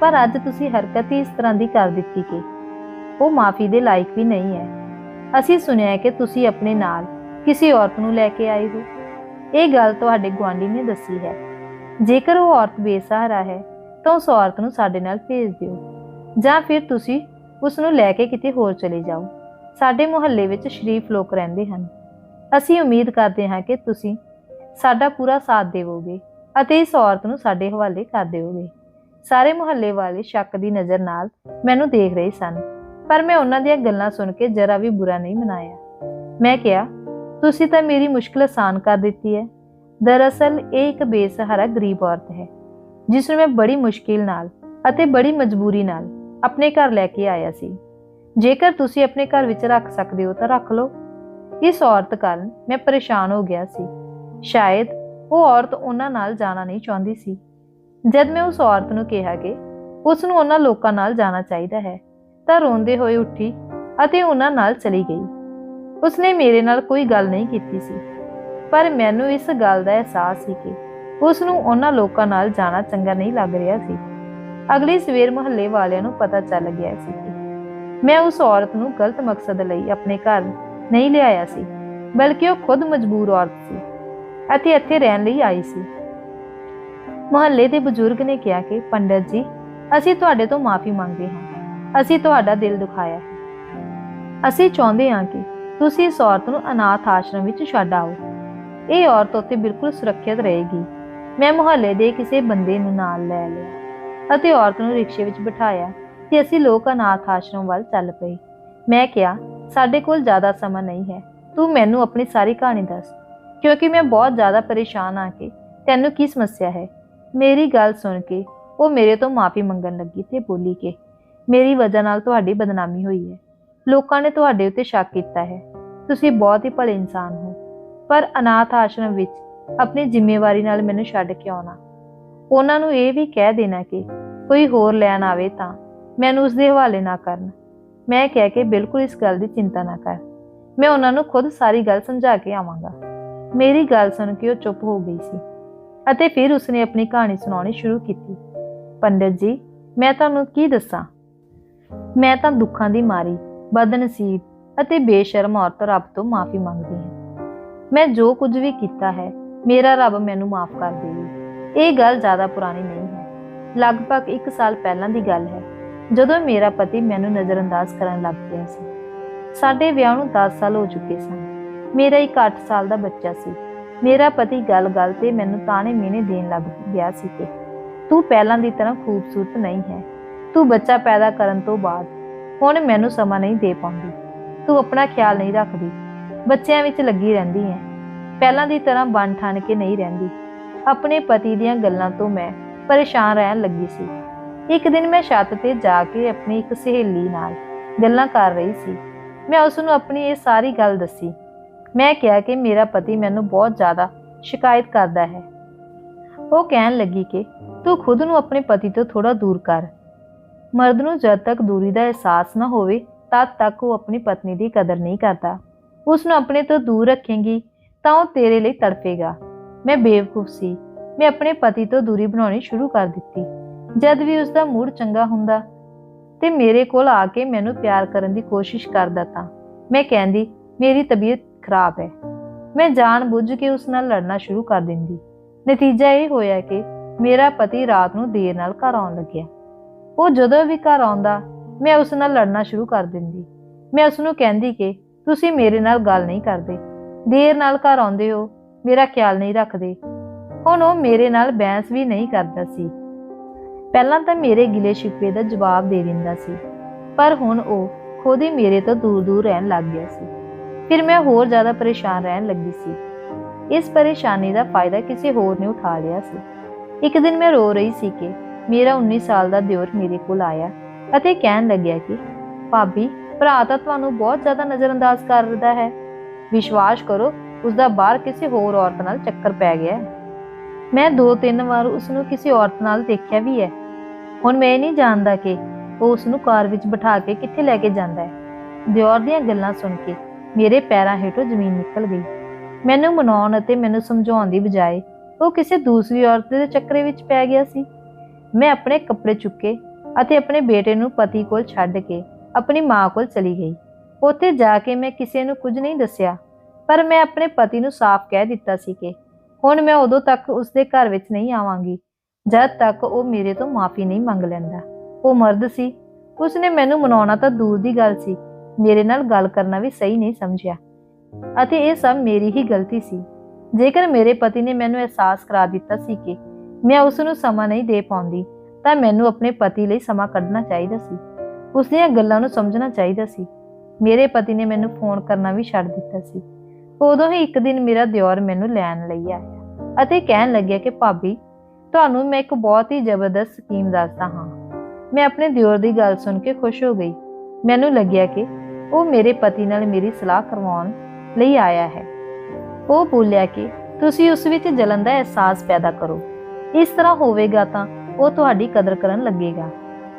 ਪਰ ਅੱਜ ਤੁਸੀਂ ਹਰਕਤ ਹੀ ਇਸ ਤਰ੍ਹਾਂ ਦੀ ਕਰ ਦਿੱਤੀ ਕਿ ਉਹ ਮਾਫੀ ਦੇ ਲਾਇਕ ਵੀ ਨਹੀਂ ਹੈ। ਅਸੀਂ ਸੁਣਿਆ ਹੈ ਕਿ ਤੁਸੀਂ ਆਪਣੇ ਨਾਲ ਕਿਸੇ ਔਰਤ ਨੂੰ ਲੈ ਕੇ ਆਏ ਹੋ। ਇਹ ਗੱਲ ਤੁਹਾਡੇ ਗੁਆਂਢੀ ਨੇ ਦੱਸੀ ਹੈ। ਜੇਕਰ ਉਹ ਔਰਤ ਬੇਸਹਾਰਾ ਹੈ, ਤਾਂ ਉਸ ਔਰਤ ਨੂੰ ਸਾਡੇ ਨਾਲ ਭੇਜ ਦਿਓ। ਜਾਂ ਫਿਰ ਤੁਸੀਂ ਉਸ ਨੂੰ ਲੈ ਕੇ ਕਿਤੇ ਹੋਰ ਚਲੇ ਜਾਓ। ਸਾਡੇ ਮੁਹੱਲੇ ਵਿੱਚ ਸ਼ਰੀਫ ਲੋਕ ਰਹਿੰਦੇ ਹਨ। ਅਸੀਂ ਉਮੀਦ ਕਰਦੇ ਹਾਂ ਕਿ ਤੁਸੀਂ ਸਾਡਾ ਪੂਰਾ ਸਾਥ ਦੇਵੋਗੇ ਅਤੇ ਇਸ ਔਰਤ ਨੂੰ ਸਾਡੇ ਹਵਾਲੇ ਕਰ ਦਿਓਗੇ। ਸਾਰੇ ਮੁਹੱਲੇ ਵਾਲੇ ਸ਼ੱਕ ਦੀ ਨਜ਼ਰ ਨਾਲ ਮੈਨੂੰ ਦੇਖ ਰਹੇ ਸਨ, ਪਰ ਮੈਂ ਉਹਨਾਂ ਦੀਆਂ ਗੱਲਾਂ ਸੁਣ ਕੇ ਜਰਾ ਵੀ ਬੁਰਾ ਨਹੀਂ ਮਨਾਇਆ। ਮੈਂ ਕਿਹਾ, ਤੁਸੀਂ ਤਾਂ ਮੇਰੀ ਮੁਸ਼ਕਲ ਆਸਾਨ ਕਰ ਦਿੱਤੀ ਹੈ। ਦਰਅਸਲ ਇਹ ਇੱਕ ਬੇਸਹਾਰਾ ਗਰੀਬ ਔਰਤ ਹੈ, ਜਿਸ ਨੂੰ ਮੈਂ ਬੜੀ ਮੁਸ਼ਕਿਲ ਨਾਲ ਅਤੇ ਬੜੀ ਮਜਬੂਰੀ ਨਾਲ ਆਪਣੇ ਘਰ ਲੈ ਕੇ ਆਇਆ ਸੀ। ਜੇਕਰ ਤੁਸੀਂ ਆਪਣੇ ਘਰ ਵਿੱਚ ਰੱਖ ਸਕਦੇ ਹੋ ਤਾਂ ਰੱਖ ਲਓ। ਇਸ ਔਰਤ ਕਾਰਨ ਮੈਂ ਪਰੇਸ਼ਾਨ ਹੋ ਗਿਆ ਸੀ। ਸ਼ਾਇਦ ਉਹ ਔਰਤ ਉਹਨਾਂ ਨਾਲ ਜਾਣਾ ਨਹੀਂ ਚਾਹੁੰਦੀ ਸੀ। ਜਦ ਮੈਂ ਉਸ ਔਰਤ ਨੂੰ ਕਿਹਾ ਕਿ ਉਸ ਨੂੰ ਉਹਨਾਂ ਲੋਕਾਂ ਨਾਲ ਜਾਣਾ ਚਾਹੀਦਾ ਹੈ, ਤਾਂ ਰੋਂਦੇ ਹੋਏ ਉੱਠੀ ਅਤੇ ਉਹਨਾਂ ਨਾਲ ਚਲੀ ਗਈ। ਉਸਨੇ ਮੇਰੇ ਨਾਲ ਕੋਈ ਗੱਲ ਨਹੀਂ ਕੀਤੀ ਸੀ। ਪਰ ਮੈਨੂੰ ਇਸ ਗੱਲ ਦਾ ਅਹਿਸਾਸ ਸੀ ਕਿ ਉਸ ਨੂੰ ਉਹਨਾਂ ਲੋਕਾਂ ਨਾਲ ਜਾਣਾ ਚੰਗਾ ਨਹੀਂ ਲੱਗ ਰਿਹਾ ਸੀ। ਅਗਲੀ ਸਵੇਰ ਮੁਹੱਲੇ ਵਾਲਿਆਂ ਨੂੰ ਪਤਾ ਚੱਲ ਗਿਆ ਸੀ ਕਿ ਮੈਂ ਉਸ ਔਰਤ ਨੂੰ ਗਲਤ ਮਕਸਦ ਲਈ ਆਪਣੇ ਘਰ ਨਹੀਂ ਲਿਆਇਆ ਸੀ, ਬਲਕਿ ਉਹ ਖੁਦ ਮਜਬੂਰ ਔਰਤ ਸੀ ਅਤੇ ਇੱਥੇ ਰਹਿਣ ਲਈ ਆਈ ਸੀ। ਮੁਹੱਲੇ ਦੇ ਬਜ਼ੁਰਗ ਨੇ ਕਿਹਾ ਕਿ, ਪੰਡਤ ਜੀ, ਅਸੀਂ ਤੁਹਾਡੇ ਤੋਂ ਮਾਫੀ ਮੰਗਦੇ ਹਾਂ। ਅਸੀਂ ਤੁਹਾਡਾ ਦਿਲ ਦੁਖਾਇਆ ਅਸੀਂ ਚਾਹੁੰਦੇ ਹਾਂ ਕਿ ਤੁਸੀਂ ਇਸ ਔਰਤ ਨੂੰ ਅਨਾਥ ਆਸ਼ਰਮ ਵਿੱਚ ਛੱਡ ਆਓ। ਇਹ ਔਰਤ ਉੱਥੇ ਬਿਲਕੁਲ ਸੁਰੱਖਿਅਤ ਰਹੇਗੀ। ਮੈਂ ਮੁਹੱਲੇ ਦੇ ਕਿਸੇ ਬੰਦੇ ਨੂੰ ਨਾਲ ਲੈ ਲਿਆ ਅਤੇ ਔਰਤ ਨੂੰ ਰਿਕਸ਼ੇ ਵਿੱਚ ਬਿਠਾਇਆ ਤੇ ਅਸੀਂ ਲੋਕ ਅਨਾਥ ਆਸ਼ਰਮ ਵੱਲ ਚੱਲ ਪਏ। ਮੈਂ ਕਿਹਾ, ਸਾਡੇ ਕੋਲ ਜ਼ਿਆਦਾ ਸਮਾਂ ਨਹੀਂ ਹੈ। ਤੂੰ ਮੈਨੂੰ ਆਪਣੀ ਸਾਰੀ ਕਹਾਣੀ ਦੱਸ। ਕਿਉਂਕਿ ਮੈਂ ਬਹੁਤ ਜ਼ਿਆਦਾ ਪਰੇਸ਼ਾਨ ਆ ਕੇ ਤੈਨੂੰ ਕੀ ਸਮੱਸਿਆ ਹੈ। ਮੇਰੀ ਗੱਲ ਸੁਣ ਕੇ ਉਹ ਮੇਰੇ ਤੋਂ ਮਾਫੀ ਮੰਗਣ ਲੱਗੀ ਤੇ ਬੋਲੀ ਕਿ, ਮੇਰੀ ਵਜ੍ਹਾ ਨਾਲ ਤੁਹਾਡੀ ਬਦਨਾਮੀ ਹੋਈ ਹੈ। ਲੋਕਾਂ ਨੇ ਤੁਹਾਡੇ ਉੱਤੇ ਸ਼ੱਕ ਕੀਤਾ ਹੈ। ਤੁਸੀਂ ਬਹੁਤ ਹੀ ਭਲੇ ਇਨਸਾਨ ਹੋ। ਪਰ ਅਨਾਥ ਆਸ਼ਰਮ ਵਿੱਚ ਆਪਣੀ ਜ਼ਿੰਮੇਵਾਰੀ ਨਾਲ ਮੈਨੂੰ ਛੱਡ ਕੇ ਆਉਣਾ। ਉਹਨਾਂ ਨੂੰ ਇਹ ਵੀ ਕਹਿ ਦੇਣਾ ਕਿ ਕੋਈ ਹੋਰ ਲੈਣ ਆਵੇ ਤਾਂ ਮੈਨੂੰ ਉਸ ਦੇ ਹਵਾਲੇ ਨਾ ਕਰਨ। ਮੈਂ ਕਹਿ ਕੇ ਬਿਲਕੁਲ ਇਸ ਗੱਲ ਦੀ ਚਿੰਤਾ ਨਾ ਕਰ। ਮੈਂ ਉਹਨਾਂ ਨੂੰ ਖੁਦ ਸਾਰੀ ਗੱਲ ਸਮਝਾ ਕੇ ਆਵਾਂਗਾ। ਮੇਰੀ ਗੱਲ ਸੁਣ ਕੇ ਉਹ ਚੁੱਪ ਹੋ ਗਈ ਸੀ ਅਤੇ ਫਿਰ ਉਸਨੇ ਆਪਣੀ ਕਹਾਣੀ ਸੁਣਾਉਣੀ ਸ਼ੁਰੂ ਕੀਤੀ। ਪੰਡਤ ਜੀ, ਮੈਂ ਤੁਹਾਨੂੰ ਕੀ ਦੱਸਾਂ? ਮੈਂ ਤਾਂ ਦੁੱਖਾਂ ਦੀ ਮਾਰੀ, ਬਦਨਸੀਬ ਅਤੇ ਬੇਸ਼ਰਮ ਔਰਤ ਰੱਬ ਤੋਂ ਮਾਫੀ ਮੰਗਦੀ ਹਾਂ। ਮੈਂ ਜੋ ਕੁਝ ਵੀ ਕੀਤਾ ਹੈ, ਮੇਰਾ ਰੱਬ ਮੈਨੂੰ ਮਾਫ ਕਰ ਦੇਵੇ। ਇਹ ਗੱਲ ਜ਼ਿਆਦਾ ਪੁਰਾਣੀ ਨਹੀਂ ਹੈ। ਲਗਭਗ 1 ਸਾਲ ਪਹਿਲਾਂ ਦੀ ਗੱਲ ਹੈ, ਜਦੋਂ ਮੇਰਾ ਪਤੀ ਮੈਨੂੰ ਨਜ਼ਰਅੰਦਾਜ਼ ਕਰਨ ਲੱਗ ਪਿਆ ਸੀ। ਸਾਡੇ ਵਿਆਹ ਨੂੰ 10 ਸਾਲ ਹੋ ਚੁੱਕੇ ਸਨ। ਮੇਰਾ ਇੱਕ 8 ਸਾਲ ਦਾ ਬੱਚਾ ਸੀ। ਮੇਰਾ ਪਤੀ ਗੱਲ-ਗੱਲ ਤੇ ਮੈਨੂੰ ਤਾਣੇ ਮੀਨੇ ਦੇਣ ਲੱਗ ਗਿਆ ਸੀ ਕਿ ਤੂੰ ਪਹਿਲਾਂ ਦੀ ਤਰ੍ਹਾਂ ਖੂਬਸੂਰਤ ਨਹੀਂ ਹੈ। ਤੂੰ ਬੱਚਾ ਪੈਦਾ ਕਰਨ ਤੋਂ ਬਾਅਦ ਹੁਣ ਮੈਨੂੰ ਸਮਾਂ ਨਹੀਂ ਦੇ ਪਾਉਂਦੀ। ਤੂੰ ਆਪਣਾ ਖਿਆਲ ਨਹੀਂ ਰੱਖਦੀ। ਬੱਚਿਆਂ ਵਿੱਚ ਲੱਗੀ ਰਹਿੰਦੀ ਹੈ ਪਹਿਲਾਂ ਦੀ ਤਰ੍ਹਾਂ ਬਣ ਠਣ ਕੇ ਨਹੀਂ ਰਹਿੰਦੀ। ਆਪਣੇ ਪਤੀ ਦੀਆਂ ਗੱਲਾਂ ਤੋਂ ਮੈਂ ਪਰੇਸ਼ਾਨ ਰਹਿਣ ਲੱਗੀ ਸੀ। ਇੱਕ ਦਿਨ ਮੈਂ ਛੱਤ ਤੇ ਜਾ ਕੇ ਆਪਣੀ ਇੱਕ ਸਹੇਲੀ ਨਾਲ ਗੱਲਾਂ ਕਰ ਰਹੀ ਸੀ। ਮੈਂ ਉਸ ਨੂੰ ਆਪਣੀ ਇਹ ਸਾਰੀ ਗੱਲ ਦੱਸੀ। ਮੈਂ ਕਿਹਾ ਕਿ ਮੇਰਾ ਪਤੀ ਮੈਨੂੰ ਬਹੁਤ ਜ਼ਿਆਦਾ ਸ਼ਿਕਾਇਤ ਕਰਦਾ ਹੈ। ਉਹ ਕਹਿਣ ਲੱਗੀ ਕਿ ਤੂੰ ਖੁਦ ਨੂੰ ਆਪਣੇ ਪਤੀ ਤੋਂ ਥੋੜਾ ਦੂਰ ਕਰ। ਮਰਦ ਨੂੰ ਜਦ ਤੱਕ ਦੂਰੀ ਦਾ ਅਹਿਸਾਸ ਨਾ ਹੋਵੇ, ਤਦ ਤੱਕ ਉਹ ਆਪਣੀ ਪਤਨੀ ਦੀ ਕਦਰ ਨਹੀਂ ਕਰਦਾ। ਉਸ ਨੂੰ ਆਪਣੇ ਤੋਂ ਦੂਰ ਰੱਖੇਂਗੀ ਤਾਂ ਉਹ ਤੇਰੇ ਲਈ ਤੜਫੇਗਾ। ਮੈਂ ਬੇਵਕੂਫ ਸੀ। ਮੈਂ ਆਪਣੇ ਪਤੀ ਤੋਂ ਦੂਰੀ ਬਣਾਉਣੀ ਸ਼ੁਰੂ ਕਰ ਦਿੱਤੀ। ਜਦ ਵੀ ਉਸ ਦਾ ਮੂਡ ਚੰਗਾ ਹੁੰਦਾ ਤੇ ਮੇਰੇ ਕੋਲ ਆ ਕੇ ਮੈਨੂੰ ਪਿਆਰ ਕਰਨ ਦੀ ਕੋਸ਼ਿਸ਼ ਕਰਦਾ ਤਾਂ, ਮੈਂ ਕਹਿੰਦੀ, ਮੇਰੀ ਤਬੀਅਤ ਖਰਾਬ ਹੈ। ਮੈਂ ਜਾਣ ਬੁੱਝ ਕੇ ਉਸ ਨਾਲ ਲੜਨਾ ਸ਼ੁਰੂ ਕਰ ਦਿੰਦੀ। ਨਤੀਜਾ ਇਹ ਹੋਇਆ ਕਿ ਮੇਰਾ ਪਤੀ ਰਾਤ ਨੂੰ ਦੇਰ ਨਾਲ ਘਰ ਆਉਣ ਲੱਗਿਆ। ਉਹ ਜਦੋਂ ਵੀ ਘਰ ਆਉਂਦਾ, ਮੈਂ ਉਸ ਨਾਲ ਲੜਨਾ ਸ਼ੁਰੂ ਕਰ ਦਿੰਦੀ। ਮੈਂ ਉਸ ਨੂੰ ਕਹਿੰਦੀ ਕਿ ਤੁਸੀਂ ਮੇਰੇ ਨਾਲ ਗੱਲ ਨਹੀਂ ਕਰਦੇ। ਦੇਰ ਨਾਲ ਘਰ ਆਉਂਦੇ ਹੋ, ਮੇਰਾ ਖਿਆਲ ਨਹੀਂ ਰੱਖਦੇ। ਹੁਣ ਉਹ ਮੇਰੇ ਨਾਲ ਬਹਿਸ ਵੀ ਨਹੀਂ ਕਰਦਾ ਸੀ। ਪਹਿਲਾਂ ਤਾਂ ਮੇਰੇ ਗਿਲੇ ਸ਼ਿਕਵੇ ਦਾ ਜਵਾਬ ਦੇ ਦਿੰਦਾ ਸੀ, ਪਰ ਹੁਣ ਉਹ ਖੁਦ ਹੀ ਮੇਰੇ ਤੋਂ ਦੂਰ ਦੂਰ ਰਹਿਣ ਲੱਗ ਗਿਆ ਸੀ। ਫਿਰ ਮੈਂ ਹੋਰ ਜ਼ਿਆਦਾ ਪਰੇਸ਼ਾਨ ਰਹਿਣ ਲੱਗੀ ਸੀ। ਇਸ ਪਰੇਸ਼ਾਨੀ ਦਾ ਫਾਇਦਾ ਕਿਸੇ ਹੋਰ ਨੇ ਉਠਾ ਲਿਆ ਸੀ। ਇੱਕ ਦਿਨ ਮੈਂ ਰੋ ਰਹੀ ਸੀ ਕਿ ਮੇਰਾ 19 ਸਾਲ ਦਾ ਦਿਓਰ ਮੇਰੇ ਕੋਲ ਆਇਆ ਅਤੇ ਕਹਿਣ ਲੱਗਿਆ ਕਿ, ਭਾਬੀ ਭਰਾ ਤਾਂ ਤੁਹਾਨੂੰ ਬਹੁਤ ਜ਼ਿਆਦਾ ਨਜ਼ਰਅੰਦਾਜ਼ ਕਰਦਾ ਹੈ। ਵਿਸ਼ਵਾਸ ਕਰੋ ਉਸ ਦਾ ਬਾਹਰ ਕਿਸੇ ਹੋਰ ਔਰਤ ਨਾਲ ਚੱਕਰ ਪੈ ਗਿਆ ਹੈ। ਮੈਂ ਦੋ ਤਿੰਨ ਵਾਰ ਉਸ ਨੂੰ ਕਿਸੇ ਔਰਤ ਨਾਲ ਦੇਖਿਆ ਵੀ ਹੈ। ਹੁਣ ਮੈਂ ਨਹੀਂ ਜਾਣਦਾ ਕਿ ਉਹ ਉਸ ਨੂੰ ਕਾਰ ਵਿੱਚ ਬਿਠਾ ਕੇ ਕਿੱਥੇ ਲੈ ਕੇ ਜਾਂਦਾ ਹੈ। ਦਿਓਰ ਦੀਆਂ ਗੱਲਾਂ ਸੁਣ ਕੇ ਮੇਰੇ ਪੈਰਾਂ ਹੇਠੋਂ ਜ਼ਮੀਨ ਨਿਕਲ ਗਈ। ਮੈਨੂੰ ਮਨਾਉਣ ਅਤੇ ਮੈਨੂੰ ਸਮਝਾਉਣ ਦੀ ਬਜਾਏ ਉਹ ਕਿਸੇ ਦੂਸਰੀ ਔਰਤ ਦੇ ਚੱਕਰੇ ਵਿੱਚ ਪੈ ਗਿਆ ਸੀ। ਮੈਂ ਆਪਣੇ ਕੱਪੜੇ ਚੁੱਕੇ ਅਤੇ ਆਪਣੇ ਬੇਟੇ ਨੂੰ ਪਤੀ ਕੋਲ ਛੱਡ ਕੇ ਆਪਣੀ ਮਾਂ ਕੋਲ ਚਲੀ ਗਈ। ਉੱਥੇ ਜਾ ਕੇ ਮੈਂ ਕਿਸੇ ਨੂੰ ਕੁਝ ਨਹੀਂ ਦੱਸਿਆ, ਪਰ ਮੈਂ ਆਪਣੇ ਪਤੀ ਨੂੰ ਸਾਫ਼ ਕਹਿ ਦਿੱਤਾ ਸੀ ਕਿ ਹੁਣ ਮੈਂ ਉਦੋਂ ਤੱਕ ਉਸਦੇ ਘਰ ਵਿੱਚ ਨਹੀਂ ਆਵਾਂਗੀ, ਜਦ ਤੱਕ ਉਹ ਮੇਰੇ ਤੋਂ ਮਾਫੀ ਨਹੀਂ ਮੰਗ ਲੈਂਦਾ। ਉਹ ਮਰਦ ਸੀ। ਉਸਨੇ ਮੈਨੂੰ ਮਨਾਉਣਾ ਤਾਂ ਦੂਰ ਦੀ ਗੱਲ ਸੀ, ਮੇਰੇ ਨਾਲ ਗੱਲ ਕਰਨਾ ਵੀ ਸਹੀ ਨਹੀਂ ਸਮਝਿਆ। ਅਤੇ ਇਹ ਸਭ ਮੇਰੀ ਹੀ ਗਲਤੀ ਸੀ। ਜੇਕਰ ਮੇਰੇ ਪਤੀ ਨੇ ਮੈਨੂੰ ਅਹਿਸਾਸ ਕਰਾ ਦਿੱਤਾ ਸੀ ਕਿ ਮੈਂ ਉਸ ਨੂੰ ਸਮਾਂ ਨਹੀਂ ਦੇ ਪਾਉਂਦੀ, ਤਾਂ ਮੈਨੂੰ ਆਪਣੇ ਪਤੀ ਲਈ ਸਮਾਂ ਕੱਢਣਾ ਚਾਹੀਦਾ ਸੀ। ਉਸ ਦੀਆਂ ਗੱਲਾਂ ਨੂੰ ਸਮਝਣਾ ਚਾਹੀਦਾ ਸੀ। ਮੇਰੇ ਪਤੀ ਨੇ ਮੈਨੂੰ ਫੋਨ ਕਰਨਾ ਵੀ ਛੱਡ ਦਿੱਤਾ ਸੀ। ਉਦੋਂ ਹੀ ਇੱਕ ਦਿਨ ਮੇਰਾ ਦਿਓਰ ਮੈਨੂੰ ਲੈਣ ਲਈ ਆਇਆ ਅਤੇ ਕਹਿਣ ਲੱਗਿਆ ਕਿ, ਭਾਬੀ, ਤੁਹਾਨੂੰ ਮੈਂ ਇੱਕ ਬਹੁਤ ਹੀ ਜ਼ਬਰਦਸਤ ਸਕੀਮ ਦੱਸਦਾ ਹਾਂ। ਮੈਂ ਆਪਣੇ ਦਿਓਰ ਦੀ ਗੱਲ ਸੁਣ ਕੇ ਖੁਸ਼ ਹੋ ਗਈ। ਮੈਨੂੰ ਲੱਗਿਆ ਕਿ ਉਹ ਮੇਰੇ ਪਤੀ ਨਾਲ ਮੇਰੀ ਸਲਾਹ ਕਰਵਾਉਣ ਲਈ ਆਇਆ ਹੈ। ਉਹ ਬੋਲਿਆ ਕਿ, ਤੁਸੀਂ ਉਸ ਵਿੱਚ ਜਲਨ ਦਾ ਅਹਿਸਾਸ ਪੈਦਾ ਕਰੋ। ਇਸ ਤਰ੍ਹਾਂ ਹੋਵੇਗਾ ਤਾਂ ਉਹ ਤੁਹਾਡੀ ਕਦਰ ਕਰਨ ਲੱਗੇਗਾ।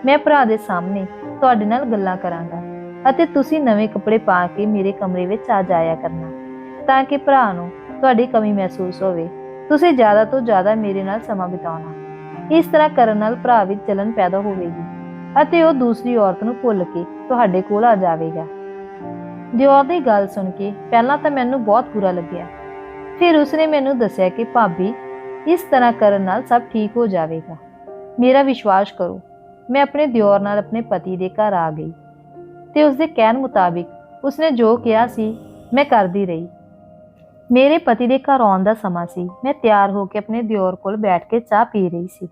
ਮੈਂ ਭਰਾ ਦੇ ਸਾਹਮਣੇ ਤੁਹਾਡੇ ਨਾਲ ਗੱਲਾਂ ਕਰਾਂਗਾ ਅਤੇ ਤੁਸੀਂ ਨਵੇਂ ਕੱਪੜੇ ਪਾ ਕੇ ਮੇਰੇ ਕਮਰੇ ਵਿੱਚ ਆ ਜਾਇਆ ਕਰਨਾ, ਤਾਂ ਕਿ ਭਰਾ ਨੂੰ ਤੁਹਾਡੀ ਕਮੀ ਮਹਿਸੂਸ ਹੋਵੇ। ਤੁਸੀਂ ਜ਼ਿਆਦਾ ਤੋਂ ਜ਼ਿਆਦਾ ਮੇਰੇ ਨਾਲ ਸਮਾਂ ਬਿਤਾਉਣਾ। ਇਸ ਤਰ੍ਹਾਂ ਕਰਨ ਨਾਲ ਭਰਾ ਵਿੱਚ ਜਲਨ ਪੈਦਾ ਹੋਵੇਗੀ ਅਤੇ ਉਹ ਦੂਸਰੀ ਔਰਤ ਨੂੰ ਭੁੱਲ ਕੇ ਤੁਹਾਡੇ ਕੋਲ ਆ ਜਾਵੇਗਾ। ਦਿਓਰ ਦੀ ਗੱਲ ਸੁਣ ਕੇ ਪਹਿਲਾਂ ਤਾਂ ਮੈਨੂੰ ਬਹੁਤ ਬੁਰਾ ਲੱਗਿਆ। ਫਿਰ ਉਸਨੇ ਮੈਨੂੰ ਦੱਸਿਆ ਕਿ ਭਾਬੀ, ਇਸ ਤਰ੍ਹਾਂ ਕਰਨ ਨਾਲ ਸਭ ਠੀਕ ਹੋ ਜਾਵੇਗਾ। ਮੇਰਾ ਵਿਸ਼ਵਾਸ ਕਰੋ ਮੈਂ ਆਪਣੇ ਦਿਓਰ ਨਾਲ ਆਪਣੇ ਪਤੀ ਦੇ ਘਰ ਆ ਗਈ। ਤੇ ਉਸਦੇ ਕਹਿਣ ਮੁਤਾਬਿਕ ਉਸਨੇ ਜੋ ਕਿਹਾ ਸੀ, ਮੈਂ ਕਰਦੀ ਰਹੀ। ਮੇਰੇ ਪਤੀ ਦੇ ਘਰ ਆਉਣ ਦਾ ਸਮਾਂ ਸੀ। ਮੈਂ ਤਿਆਰ ਹੋ ਕੇ ਆਪਣੇ ਦਿਓਰ ਕੋਲ ਬੈਠ ਕੇ ਚਾਹ ਪੀ ਰਹੀ ਸੀ।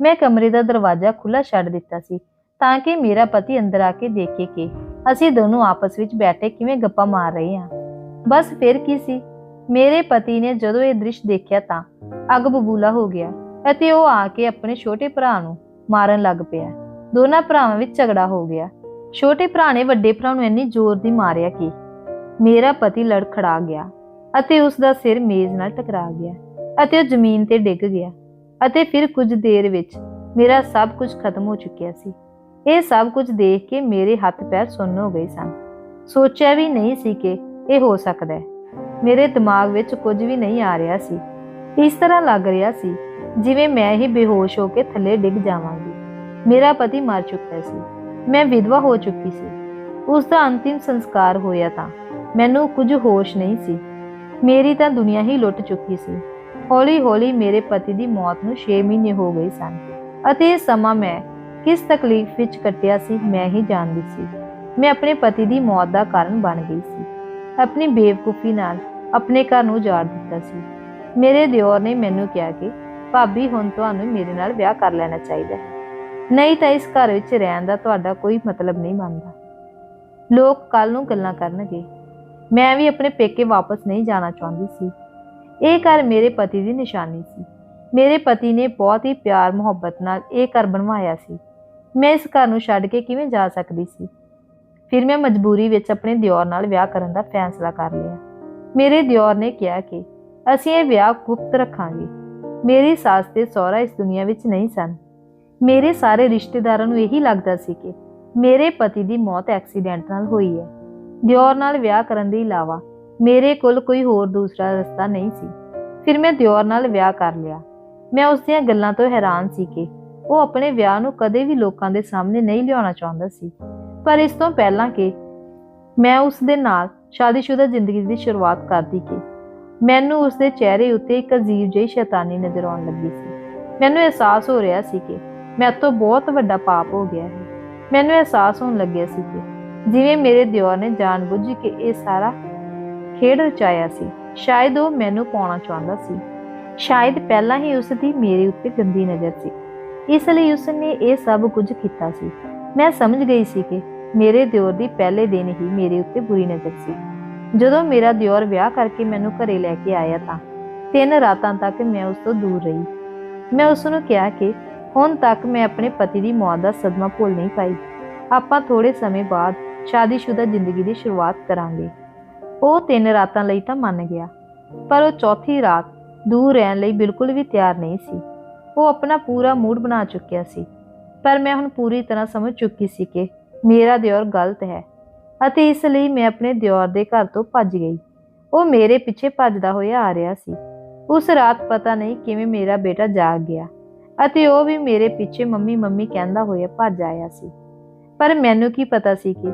ਮੈਂ ਕਮਰੇ ਦਾ ਦਰਵਾਜ਼ਾ ਖੁੱਲਾ ਛੱਡ ਦਿੱਤਾ ਸੀ, ਤਾਂ ਕਿ ਮੇਰਾ ਪਤੀ ਅੰਦਰ ਆ ਕੇ ਦੇਖੇ ਕਿ ਅਸੀਂ ਦੋਨੋਂ ਆਪਸ ਵਿੱਚ ਬੈਠੇ ਕਿਵੇਂ ਗੱਪਾਂ ਮਾਰ ਰਹੇ ਹਾਂ। ਬਸ ਫਿਰ ਕੀ ਸੀ? ਮੇਰੇ ਪਤੀ ਨੇ ਜਦੋਂ ਇਹ ਦ੍ਰਿਸ਼ ਦੇਖਿਆ ਤਾਂ ਅੱਗ ਬਬੂਲਾ ਹੋ ਗਿਆ ਅਤੇ ਉਹ ਆ ਕੇ ਆਪਣੇ ਛੋਟੇ ਭਰਾ ਨੂੰ ਮਾਰਨ ਲੱਗ ਪਿਆ ਦੋਨਾਂ ਭਰਾਵਾਂ ਵਿੱਚ ਝਗੜਾ ਹੋ ਗਿਆ। ਛੋਟੇ ਭਰਾ ਨੇ ਵੱਡੇ ਭਰਾ ਨੂੰ ਇੰਨੀ ਜ਼ੋਰ ਦੀ ਮਾਰਿਆ ਕਿ ਮੇਰਾ ਪਤੀ ਲੜਖੜਾ ਗਿਆ ਅਤੇ ਉਸ ਦਾ ਸਿਰ ਮੇਜ਼ ਨਾਲ ਟਕਰਾ ਗਿਆ ਅਤੇ ਉਹ ਜ਼ਮੀਨ ਤੇ ਡਿੱਗ ਗਿਆ ਅਤੇ ਫਿਰ ਕੁਝ ਦੇਰ ਵਿੱਚ ਮੇਰਾ ਸਭ ਕੁਝ ਖਤਮ ਹੋ ਚੁੱਕਿਆ ਸੀ। ਇਹ ਸਭ ਕੁਝ ਦੇਖ ਕੇ ਮੇਰੇ ਹੱਥ ਪੈਰ ਸੁੰਨ ਹੋ ਗਏ ਸਨ। ਸੋਚਿਆ ਵੀ ਨਹੀਂ ਸੀ ਕਿ ਇਹ ਹੋ ਸਕਦਾ ਹੈ। ਮੇਰੇ ਦਿਮਾਗ ਵਿੱਚ ਕੁਝ ਵੀ ਨਹੀਂ ਆ ਰਿਹਾ ਸੀ। ਇਸ ਤਰ੍ਹਾਂ ਲੱਗ ਰਿਹਾ ਸੀ ਜਿਵੇਂ ਮੈਂ ਹੀ ਬੇਹੋਸ਼ ਹੋ ਕੇ ਥੱਲੇ ਡਿੱਗ ਜਾਵਾਂਗੀ। ਮੇਰਾ ਪਤੀ ਮਰ ਚੁੱਕਾ ਸੀ। ਮੈਂ ਵਿਧਵਾ ਹੋ ਚੁੱਕੀ ਸੀ। ਉਸ ਦਾ ਅੰਤਿਮ ਸੰਸਕਾਰ ਹੋਇਆ ਤਾਂ ਮੈਨੂੰ ਕੁਝ ਹੋਸ਼ ਨਹੀਂ ਸੀ। ਮੇਰੀ ਤਾਂ ਦੁਨੀਆ ਹੀ ਲੁੱਟ ਚੁੱਕੀ ਸੀ। ਹੌਲੀ-ਹੌਲੀ ਮੇਰੇ ਪਤੀ ਦੀ ਮੌਤ ਨੂੰ 6 ਮਹੀਨੇ ਹੋ ਗਏ ਸਨ ਅਤੇ ਇਹ ਸਮਾਂ ਮੈਂ ਕਿਸ ਤਕਲੀਫ ਵਿੱਚ ਕੱਟਿਆ ਸੀ ਮੈਂ ਹੀ ਜਾਣਦੀ ਸੀ। ਮੈਂ ਆਪਣੇ ਪਤੀ ਦੀ ਮੌਤ ਦਾ ਕਾਰਨ ਬਣ ਗਈ ਸੀ। ਆਪਣੀ ਬੇਵਕੂਫੀ ਨਾਲ ਆਪਣੇ ਘਰ ਨੂੰ ਉਜਾੜ ਦਿੱਤਾ ਸੀ। ਮੇਰੇ ਦਿਓਰ ਨੇ ਮੈਨੂੰ ਕਿਹਾ ਕਿ ਭਾਬੀ ਹੁਣ ਤੁਹਾਨੂੰ ਮੇਰੇ ਨਾਲ ਵਿਆਹ ਕਰ ਲੈਣਾ ਚਾਹੀਦਾ ਹੈ। ਨਹੀਂ ਤਾਂ ਇਸ ਘਰ ਵਿੱਚ ਰਹਿਣ ਦਾ ਤੁਹਾਡਾ ਕੋਈ ਮਤਲਬ ਨਹੀਂ ਬਣਦਾ ਲੋਕ ਕੱਲ ਨੂੰ ਗੱਲਾਂ ਕਰਨਗੇ। ਮੈਂ ਵੀ ਆਪਣੇ ਪੇਕੇ ਵਾਪਸ ਨਹੀਂ ਜਾਣਾ ਚਾਹੁੰਦੀ ਸੀ। ਇਹ ਘਰ ਮੇਰੇ ਪਤੀ ਦੀ ਨਿਸ਼ਾਨੀ ਸੀ। ਮੇਰੇ ਪਤੀ ਨੇ ਬਹੁਤ ਹੀ ਪਿਆਰ ਮੁਹੱਬਤ ਨਾਲ ਇਹ ਘਰ ਬਣਵਾਇਆ ਸੀ। ਮੈਂ ਇਸ ਘਰ ਨੂੰ ਛੱਡ ਕੇ ਕਿਵੇਂ ਜਾ ਸਕਦੀ ਸੀ? ਫਿਰ ਮੈਂ ਮਜਬੂਰੀ ਵਿੱਚ ਆਪਣੇ ਦਿਓਰ ਨਾਲ ਵਿਆਹ ਕਰਨ ਦਾ ਫੈਸਲਾ ਕਰ ਲਿਆ। ਮੇਰੇ ਦਿਓਰ ਨੇ ਕਿਹਾ ਕਿ ਅਸੀਂ ਇਹ ਵਿਆਹ ਗੁਪਤ ਰੱਖਾਂਗੇ। ਮੇਰੀ ਸੱਸ ਤੇ ਸਹੁਰਾ ਇਸ ਦੁਨੀਆ ਵਿੱਚ ਨਹੀਂ ਸਨ। ਮੇਰੇ ਸਾਰੇ ਰਿਸ਼ਤੇਦਾਰਾਂ ਨੂੰ ਇਹੀ ਲੱਗਦਾ ਸੀ ਕਿ ਮੇਰੇ ਪਤੀ ਦੀ ਮੌਤ ਐਕਸੀਡੈਂਟ ਨਾਲ ਹੋਈ ਹੈ। ਦਿਓਰ ਨਾਲ ਵਿਆਹ ਕਰਨ ਦੇ ਇਲਾਵਾ ਮੇਰੇ ਕੋਲ ਕੋਈ ਹੋਰ ਦੂਸਰਾ ਰਸਤਾ ਨਹੀਂ ਸੀ। ਫਿਰ ਮੈਂ ਦਿਓਰ ਨਾਲ ਵਿਆਹ ਕਰ ਲਿਆ। ਮੈਂ ਉਸ ਦੀਆਂ ਗੱਲਾਂ ਤੋਂ ਹੈਰਾਨ ਸੀ ਕਿ ਉਹ ਆਪਣੇ ਵਿਆਹ ਨੂੰ ਕਦੇ ਵੀ ਲੋਕਾਂ ਦੇ ਸਾਹਮਣੇ ਨਹੀਂ ਲਿਆਉਣਾ ਚਾਹੁੰਦਾ ਸੀ। ਪਰ ਇਸ ਤੋਂ ਪਹਿਲਾਂ ਕਿ ਮੈਂ ਉਸ ਦੇ ਨਾਲ ਸ਼ਾਦੀशुदा ਜ਼ਿੰਦਗੀ ਦੀ ਸ਼ੁਰੂਆਤ ਕਰਦੀ ਕਿ ਮੈਨੂੰ ਉਸ ਦੇ ਚਿਹਰੇ ਉੱਤੇ ਇੱਕ ਅਜੀਬ ਜਿਹੀ ਸ਼ੈਤਾਨੀ ਨਜ਼ਰ ਆਉਣ ਲੱਗੀ ਸੀ। ਮੈਨੂੰ ਅਹਿਸਾਸ ਹੋ ਰਿਹਾ ਸੀ ਕਿ ਮੇਰੇ ਤੋਂ ਬਹੁਤ ਵੱਡਾ ਪਾਪ ਹੋ ਗਿਆ ਹੈ। ਮੈਨੂੰ ਅਹਿਸਾਸ ਹੋਣ ਲੱਗਿਆ ਸੀ ਕਿ ਜਿਵੇਂ ਮੇਰੇ ਦਿਓਰ ਨੇ ਜਾਣਬੁੱਝ ਕੇ ਇਹ ਸਾਰਾ ਖੇਡ ਰਚਾਇਆ ਸੀ, ਸ਼ਾਇਦ ਉਹ ਮੈਨੂੰ ਪਾਉਣਾ ਚਾਹੁੰਦਾ ਸੀ। ਸ਼ਾਇਦ ਪਹਿਲਾਂ ਹੀ ਉਸ ਦੀ ਮੇਰੇ ਉੱਤੇ ਗੰਦੀ ਨਜ਼ਰ ਸੀ। ਇਸ ਲਈ ਉਸ ਨੇ ਇਹ ਸਭ ਕੁਝ ਕੀਤਾ ਸੀ। ਮੈਂ ਸਮਝ ਗਈ ਸੀ ਕਿ ਮੇਰੇ ਦਿਓਰ ਦੀ ਪਹਿਲੇ ਦਿਨ ਹੀ ਮੇਰੇ ਉੱਤੇ ਬੁਰੀ ਨਜ਼ਰ ਸੀ। ਜਦੋਂ ਮੇਰਾ ਦਿਓਰ ਵਿਆਹ ਕਰਕੇ ਮੈਨੂੰ ਘਰੇ ਲੈ ਕੇ ਆਇਆ ਤਾਂ ਤਿੰਨ ਰਾਤਾਂ ਤੱਕ ਮੈਂ ਉਸ ਤੋਂ ਦੂਰ ਰਹੀ। ਮੈਂ ਉਸ ਨੂੰ ਕਿਹਾ ਕਿ ਹੁਣ ਤੱਕ ਮੈਂ ਆਪਣੇ ਪਤੀ ਦੀ ਮੌਤ ਦਾ ਸਦਮਾ ਭੁੱਲ ਨਹੀਂ ਪਾਈ। ਆਪਾਂ ਥੋੜੇ ਸਮੇਂ ਬਾਅਦ ਸ਼ਾਦੀशुदा ਜ਼ਿੰਦਗੀ ਦੀ ਸ਼ੁਰੂਆਤ ਕਰਾਂਗੇ। ਉਹ ਤਿੰਨ ਰਾਤਾਂ ਲਈ ਤਾਂ ਮੰਨ ਗਿਆ, ਪਰ ਉਹ ਚੌਥੀ ਰਾਤ ਦੂਰ ਰਹਿਣ ਲਈ ਬਿਲਕੁਲ ਵੀ ਤਿਆਰ ਨਹੀਂ ਸੀ। ਉਹ ਆਪਣਾ ਪੂਰਾ ਮੂਡ ਬਣਾ ਚੁੱਕਿਆ ਸੀ। ਪਰ ਮੈਂ ਹੁਣ ਪੂਰੀ ਤਰ੍ਹਾਂ ਸਮਝ ਚੁੱਕੀ ਸੀ ਕਿ ਮੇਰਾ ਦਿਓਰ ਗਲਤ ਹੈ। ਅਤੇ ਇਸ ਲਈ ਮੈਂ ਆਪਣੇ ਦਿਓਰ ਦੇ ਘਰ ਤੋਂ ਭੱਜ ਗਈ। ਉਹ ਮੇਰੇ ਪਿੱਛੇ ਭੱਜਦਾ ਹੋਇਆ ਆ ਰਿਹਾ ਸੀ। ਉਸ ਰਾਤ ਪਤਾ ਨਹੀਂ ਕਿਵੇਂ ਮੇਰਾ ਬੇਟਾ ਜਾਗ ਗਿਆ ਅਤੇ ਉਹ ਵੀ ਮੇਰੇ ਪਿੱਛੇ ਮੰਮੀ ਮੰਮੀ ਕਹਿੰਦਾ ਹੋਇਆ ਭੱਜ ਆਇਆ ਸੀ। ਪਰ ਮੈਨੂੰ ਕੀ ਪਤਾ ਸੀ ਕਿ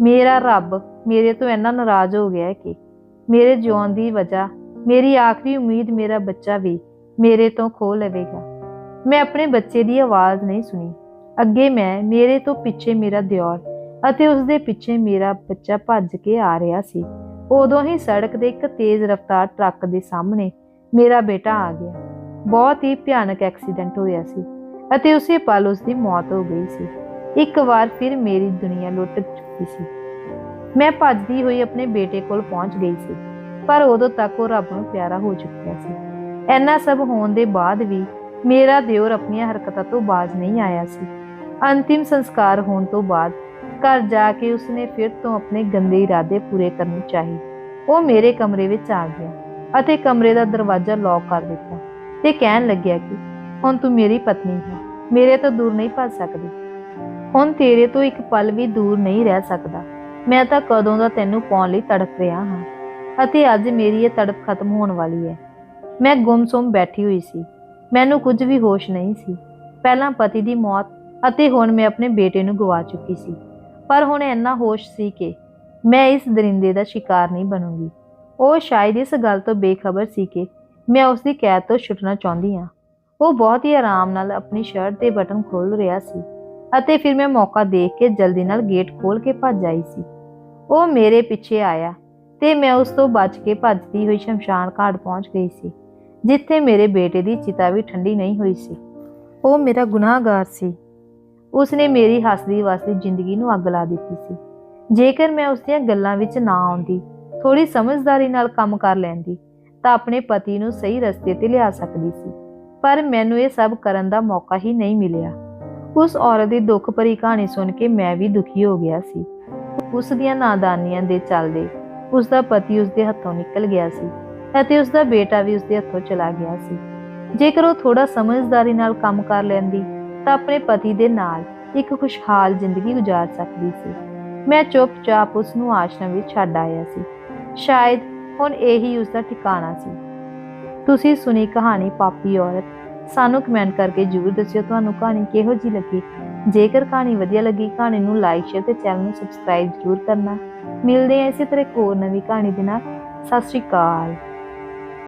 ਮੇਰਾ ਰੱਬ ਮੇਰੇ ਤੋਂ ਇੰਨਾ ਨਾਰਾਜ਼ ਹੋ ਗਿਆ ਕਿ ਮੇਰੇ ਜਿਉਣ ਦੀ ਵਜ੍ਹਾ, ਮੇਰੀ ਆਖਰੀ ਉਮੀਦ ਮੇਰਾ ਬੱਚਾ ਵੀ ਮੇਰੇ ਤੋਂ ਖੋ ਲਵੇਗਾ। ਮੈਂ ਆਪਣੇ ਬੱਚੇ ਦੀ ਆਵਾਜ਼ ਨਹੀਂ ਸੁਣੀ। ਅੱਗੇ ਮੈਂ ਮੇਰੇ ਤੋਂ ਪਿੱਛੇ ਮੇਰਾ ਦਿਓਰ ਅਤੇ ਉਸ ਦੇ ਪਿੱਛੇ ਮੇਰਾ ਬੱਚਾ ਭੱਜ ਕੇ ਆ ਰਿਹਾ ਸੀ। ਉਦੋਂ ਹੀ ਸੜਕ ਦੇ ਇੱਕ ਤੇਜ਼ ਰਫ਼ਤਾਰ ਟਰੱਕ ਦੇ ਸਾਹਮਣੇ ਮੇਰਾ ਬੇਟਾ ਆ ਗਿਆ। ਬਹੁਤ ਹੀ ਭਿਆਨਕ ਐਕਸੀਡੈਂਟ ਹੋਇਆ ਸੀ ਅਤੇ ਉਸੇ ਪਲ ਉਸ ਦੀ ਮੌਤ ਹੋ ਗਈ ਸੀ। ਇੱਕ ਵਾਰ ਫਿਰ ਮੇਰੀ ਦੁਨੀਆ ਲੁੱਟ ਚੁੱਕੀ ਸੀ। ਮੈਂ ਭੱਜਦੀ ਹੋਈ ਆਪਣੇ ਬੇਟੇ ਕੋਲ ਪਹੁੰਚ ਗਈ ਸੀ, ਪਰ ਉਦੋਂ ਤੱਕ ਉਹ ਰੱਬ ਨੂੰ ਪਿਆਰਾ ਹੋ ਚੁੱਕਿਆ ਸੀ। ਇੰਨਾ ਸਭ ਹੋਣ ਦੇ ਬਾਅਦ ਵੀ ਮੇਰਾ ਦਿਓਰ ਆਪਣੀਆਂ ਹਰਕਤਾਂ ਤੋਂ ਬਾਜ਼ ਨਹੀਂ ਆਇਆ ਸੀ। ਅੰਤਿਮ ਸੰਸਕਾਰ ਹੋਣ ਤੋਂ ਬਾਅਦ ਘਰ ਜਾ ਕੇ ਉਸਨੇ ਫਿਰ ਤੋਂ ਆਪਣੇ ਗੰਦੇ ਇਰਾਦੇ ਪੂਰੇ ਕਰਨੇ ਚਾਹੀ। ਉਹ ਮੇਰੇ ਕਮਰੇ ਵਿੱਚ ਆ ਗਿਆ ਅਤੇ ਕਮਰੇ ਦਾ ਦਰਵਾਜ਼ਾ ਲੌਕ ਕਰ ਦਿੱਤਾ ਤੇ ਕਹਿਣ ਲੱਗਿਆ ਕਿ, ਹੁਣ ਤੂੰ ਮੇਰੀ ਪਤਨੀ ਹੈ, ਮੇਰੇ ਤੋਂ ਦੂਰ ਨਹੀਂ ਭੱਜ ਸਕਦੀ। ਹੁਣ ਤੇਰੇ ਤੋਂ ਇੱਕ ਪਲ ਵੀ ਦੂਰ ਨਹੀਂ ਰਹਿ ਸਕਦਾ। ਮੈਂ ਤਾਂ ਕਦੋਂ ਦਾ ਤੈਨੂੰ ਪਾਉਣ ਲਈ ਤੜਪ ਰਿਹਾ ਹਾਂ ਅਤੇ ਅੱਜ ਮੇਰੀ ਇਹ ਤੜਪ ਖਤਮ ਹੋਣ ਵਾਲੀ ਹੈ। ਮੈਂ ਗੁੰਮਸੁੰਮ ਬੈਠੀ ਹੋਈ ਸੀ। ਮੈਨੂੰ ਕੁਝ ਵੀ ਹੋਸ਼ ਨਹੀਂ ਸੀ। ਪਹਿਲਾਂ ਪਤੀ ਦੀ ਮੌਤ ਅਤੇ ਹੁਣ ਮੈਂ ਆਪਣੇ ਬੇਟੇ ਨੂੰ ਗਵਾ ਚੁੱਕੀ ਸੀ। ਪਰ ਹੁਣ ਇੰਨਾ ਹੋਸ਼ ਸੀ ਕਿ ਮੈਂ ਇਸ ਦਰਿੰਦੇ ਦਾ ਸ਼ਿਕਾਰ ਨਹੀਂ ਬਣੂੰਗੀ। ਉਹ ਸ਼ਾਇਦ ਇਸ ਗੱਲ ਤੋਂ ਬੇਖਬਰ ਸੀ ਕਿ ਮੈਂ ਉਸ ਦੀ ਕੈਦ ਤੋਂ ਛੁੱਟਣਾ ਚਾਹੁੰਦੀ ਹਾਂ। ਉਹ ਬਹੁਤ ਹੀ ਆਰਾਮ ਨਾਲ ਆਪਣੀ ਸ਼ਰਟ ਦੇ ਬਟਨ ਖੋਲ ਰਿਹਾ ਸੀ ਅਤੇ ਫਿਰ ਮੈਂ ਮੌਕਾ ਦੇਖ ਕੇ ਜਲਦੀ ਨਾਲ ਗੇਟ ਖੋਲ ਕੇ ਭੱਜ ਆਈ ਸੀ। ਉਹ ਮੇਰੇ ਪਿੱਛੇ ਆਇਆ ਤੇ ਮੈਂ ਉਸ ਤੋਂ ਬਚ ਕੇ ਭੱਜਦੀ ਹੋਈ ਸ਼ਮਸ਼ਾਨ ਘਾਟ ਪਹੁੰਚ ਗਈ ਸੀ, ਜਿੱਥੇ ਮੇਰੇ ਬੇਟੇ ਦੀ ਚਿਤਾ ਵੀ ਠੰਡੀ ਨਹੀਂ ਹੋਈ ਸੀ। ਉਹ ਮੇਰਾ ਗੁਨਾਹਗਾਰ ਸੀ। ਉਸਨੇ ਮੇਰੀ ਹੱਸਦੀ ਵਸਦੀ ਜ਼ਿੰਦਗੀ ਨੂੰ ਅੱਗ ਲਾ ਦਿੱਤੀ ਸੀ। ਜੇਕਰ ਮੈਂ ਉਸ ਦੀਆਂ ਗੱਲਾਂ ਵਿੱਚ ਨਾ ਆਉਂਦੀ ਥੋੜੀ ਸਮਝਦਾਰੀ ਨਾਲ ਕੰਮ ਕਰ ਲੈਂਦੀ, ਤਾਂ ਆਪਣੇ ਪਤੀ ਨੂੰ ਸਹੀ ਰਸਤੇ ਤੇ ਲਿਆ ਸਕਦੀ ਸੀ। ਪਰ ਮੈਨੂੰ ਇਹ ਸਭ ਕਰਨ ਦਾ ਮੌਕਾ ਹੀ ਨਹੀਂ ਮਿਲਿਆ। ਉਸ ਔਰਤ ਦੀ ਦੁੱਖ ਭਰੀ ਕਹਾਣੀ ਸੁਣ ਕੇ ਮੈਂ ਵੀ ਦੁਖੀ ਹੋ ਗਿਆ ਸੀ। ਉਸ ਦੀਆਂ ਨਾਦਾਨੀਆਂ ਦੇ ਚੱਲਦੇ ਉਸ ਦਾ ਪਤੀ ਉਸ ਦੇ ਹੱਥੋਂ ਨਿਕਲ ਗਿਆ ਸੀ ਅਤੇ ਉਸ ਦਾ ਬੇਟਾ ਵੀ ਉਸ ਦੇ ਹੱਥੋਂ ਚਲਾ ਗਿਆ ਸੀ। ਜੇਕਰ ਉਹ ਥੋੜਾ ਸਮਝਦਾਰੀ ਨਾਲ ਕੰਮ ਕਰ ਲੈਂਦੀ ਤਾਂ ਆਪਣੇ ਪਤੀ ਦੇ ਨਾਲ ਇੱਕ ਖੁਸ਼ਹਾਲ ਜ਼ਿੰਦਗੀ ਗੁਜ਼ਾਰ ਸਕਦੀ ਸੀ। ਮੈਂ ਚੁੱਪਚਾਪ ਉਸ ਨੂੰ ਆਸ਼ਰਮ ਵਿੱਚ ਛੱਡ ਆਇਆ ਸੀ। ਸ਼ਾਇਦ ਹੁਣ ਇਹੀ ਉਸ ਦਾ ਠਿਕਾਣਾ ਸੀ। ਤੁਸੀਂ ਸੁਣੀ ਕਹਾਣੀ ਪਾਪੀ ਔਰਤ। ਸਾਨੂੰ ਕਮੈਂਟ ਕਰਕੇ ਜਰੂਰ ਦੱਸਿਓ ਤੁਹਾਨੂੰ ਕਹਾਣੀ ਕਿਹੋ ਜੀ ਲੱਗੀ। ਜੇਕਰ ਕਹਾਣੀ ਵਧੀਆ ਲੱਗੀ, ਕਹਾਣੀ ਨੂੰ ਲਾਈਕ, ਸ਼ੇਅਰ ਤੇ ਚੈਨਲ ਨੂੰ ਸਬਸਕ੍ਰਾਈਬ ਜਰੂਰ ਕਰਨਾ। ਮਿਲਦੇ ਹਾਂ ਇਸੇ ਤਰ੍ਹਾਂ ਇੱਕ ਹੋਰ ਨਵੀਂ ਕਹਾਣੀ ਦੇ ਨਾਲ। ਸਤਿ ਸ਼੍ਰੀ ਅਕਾਲ।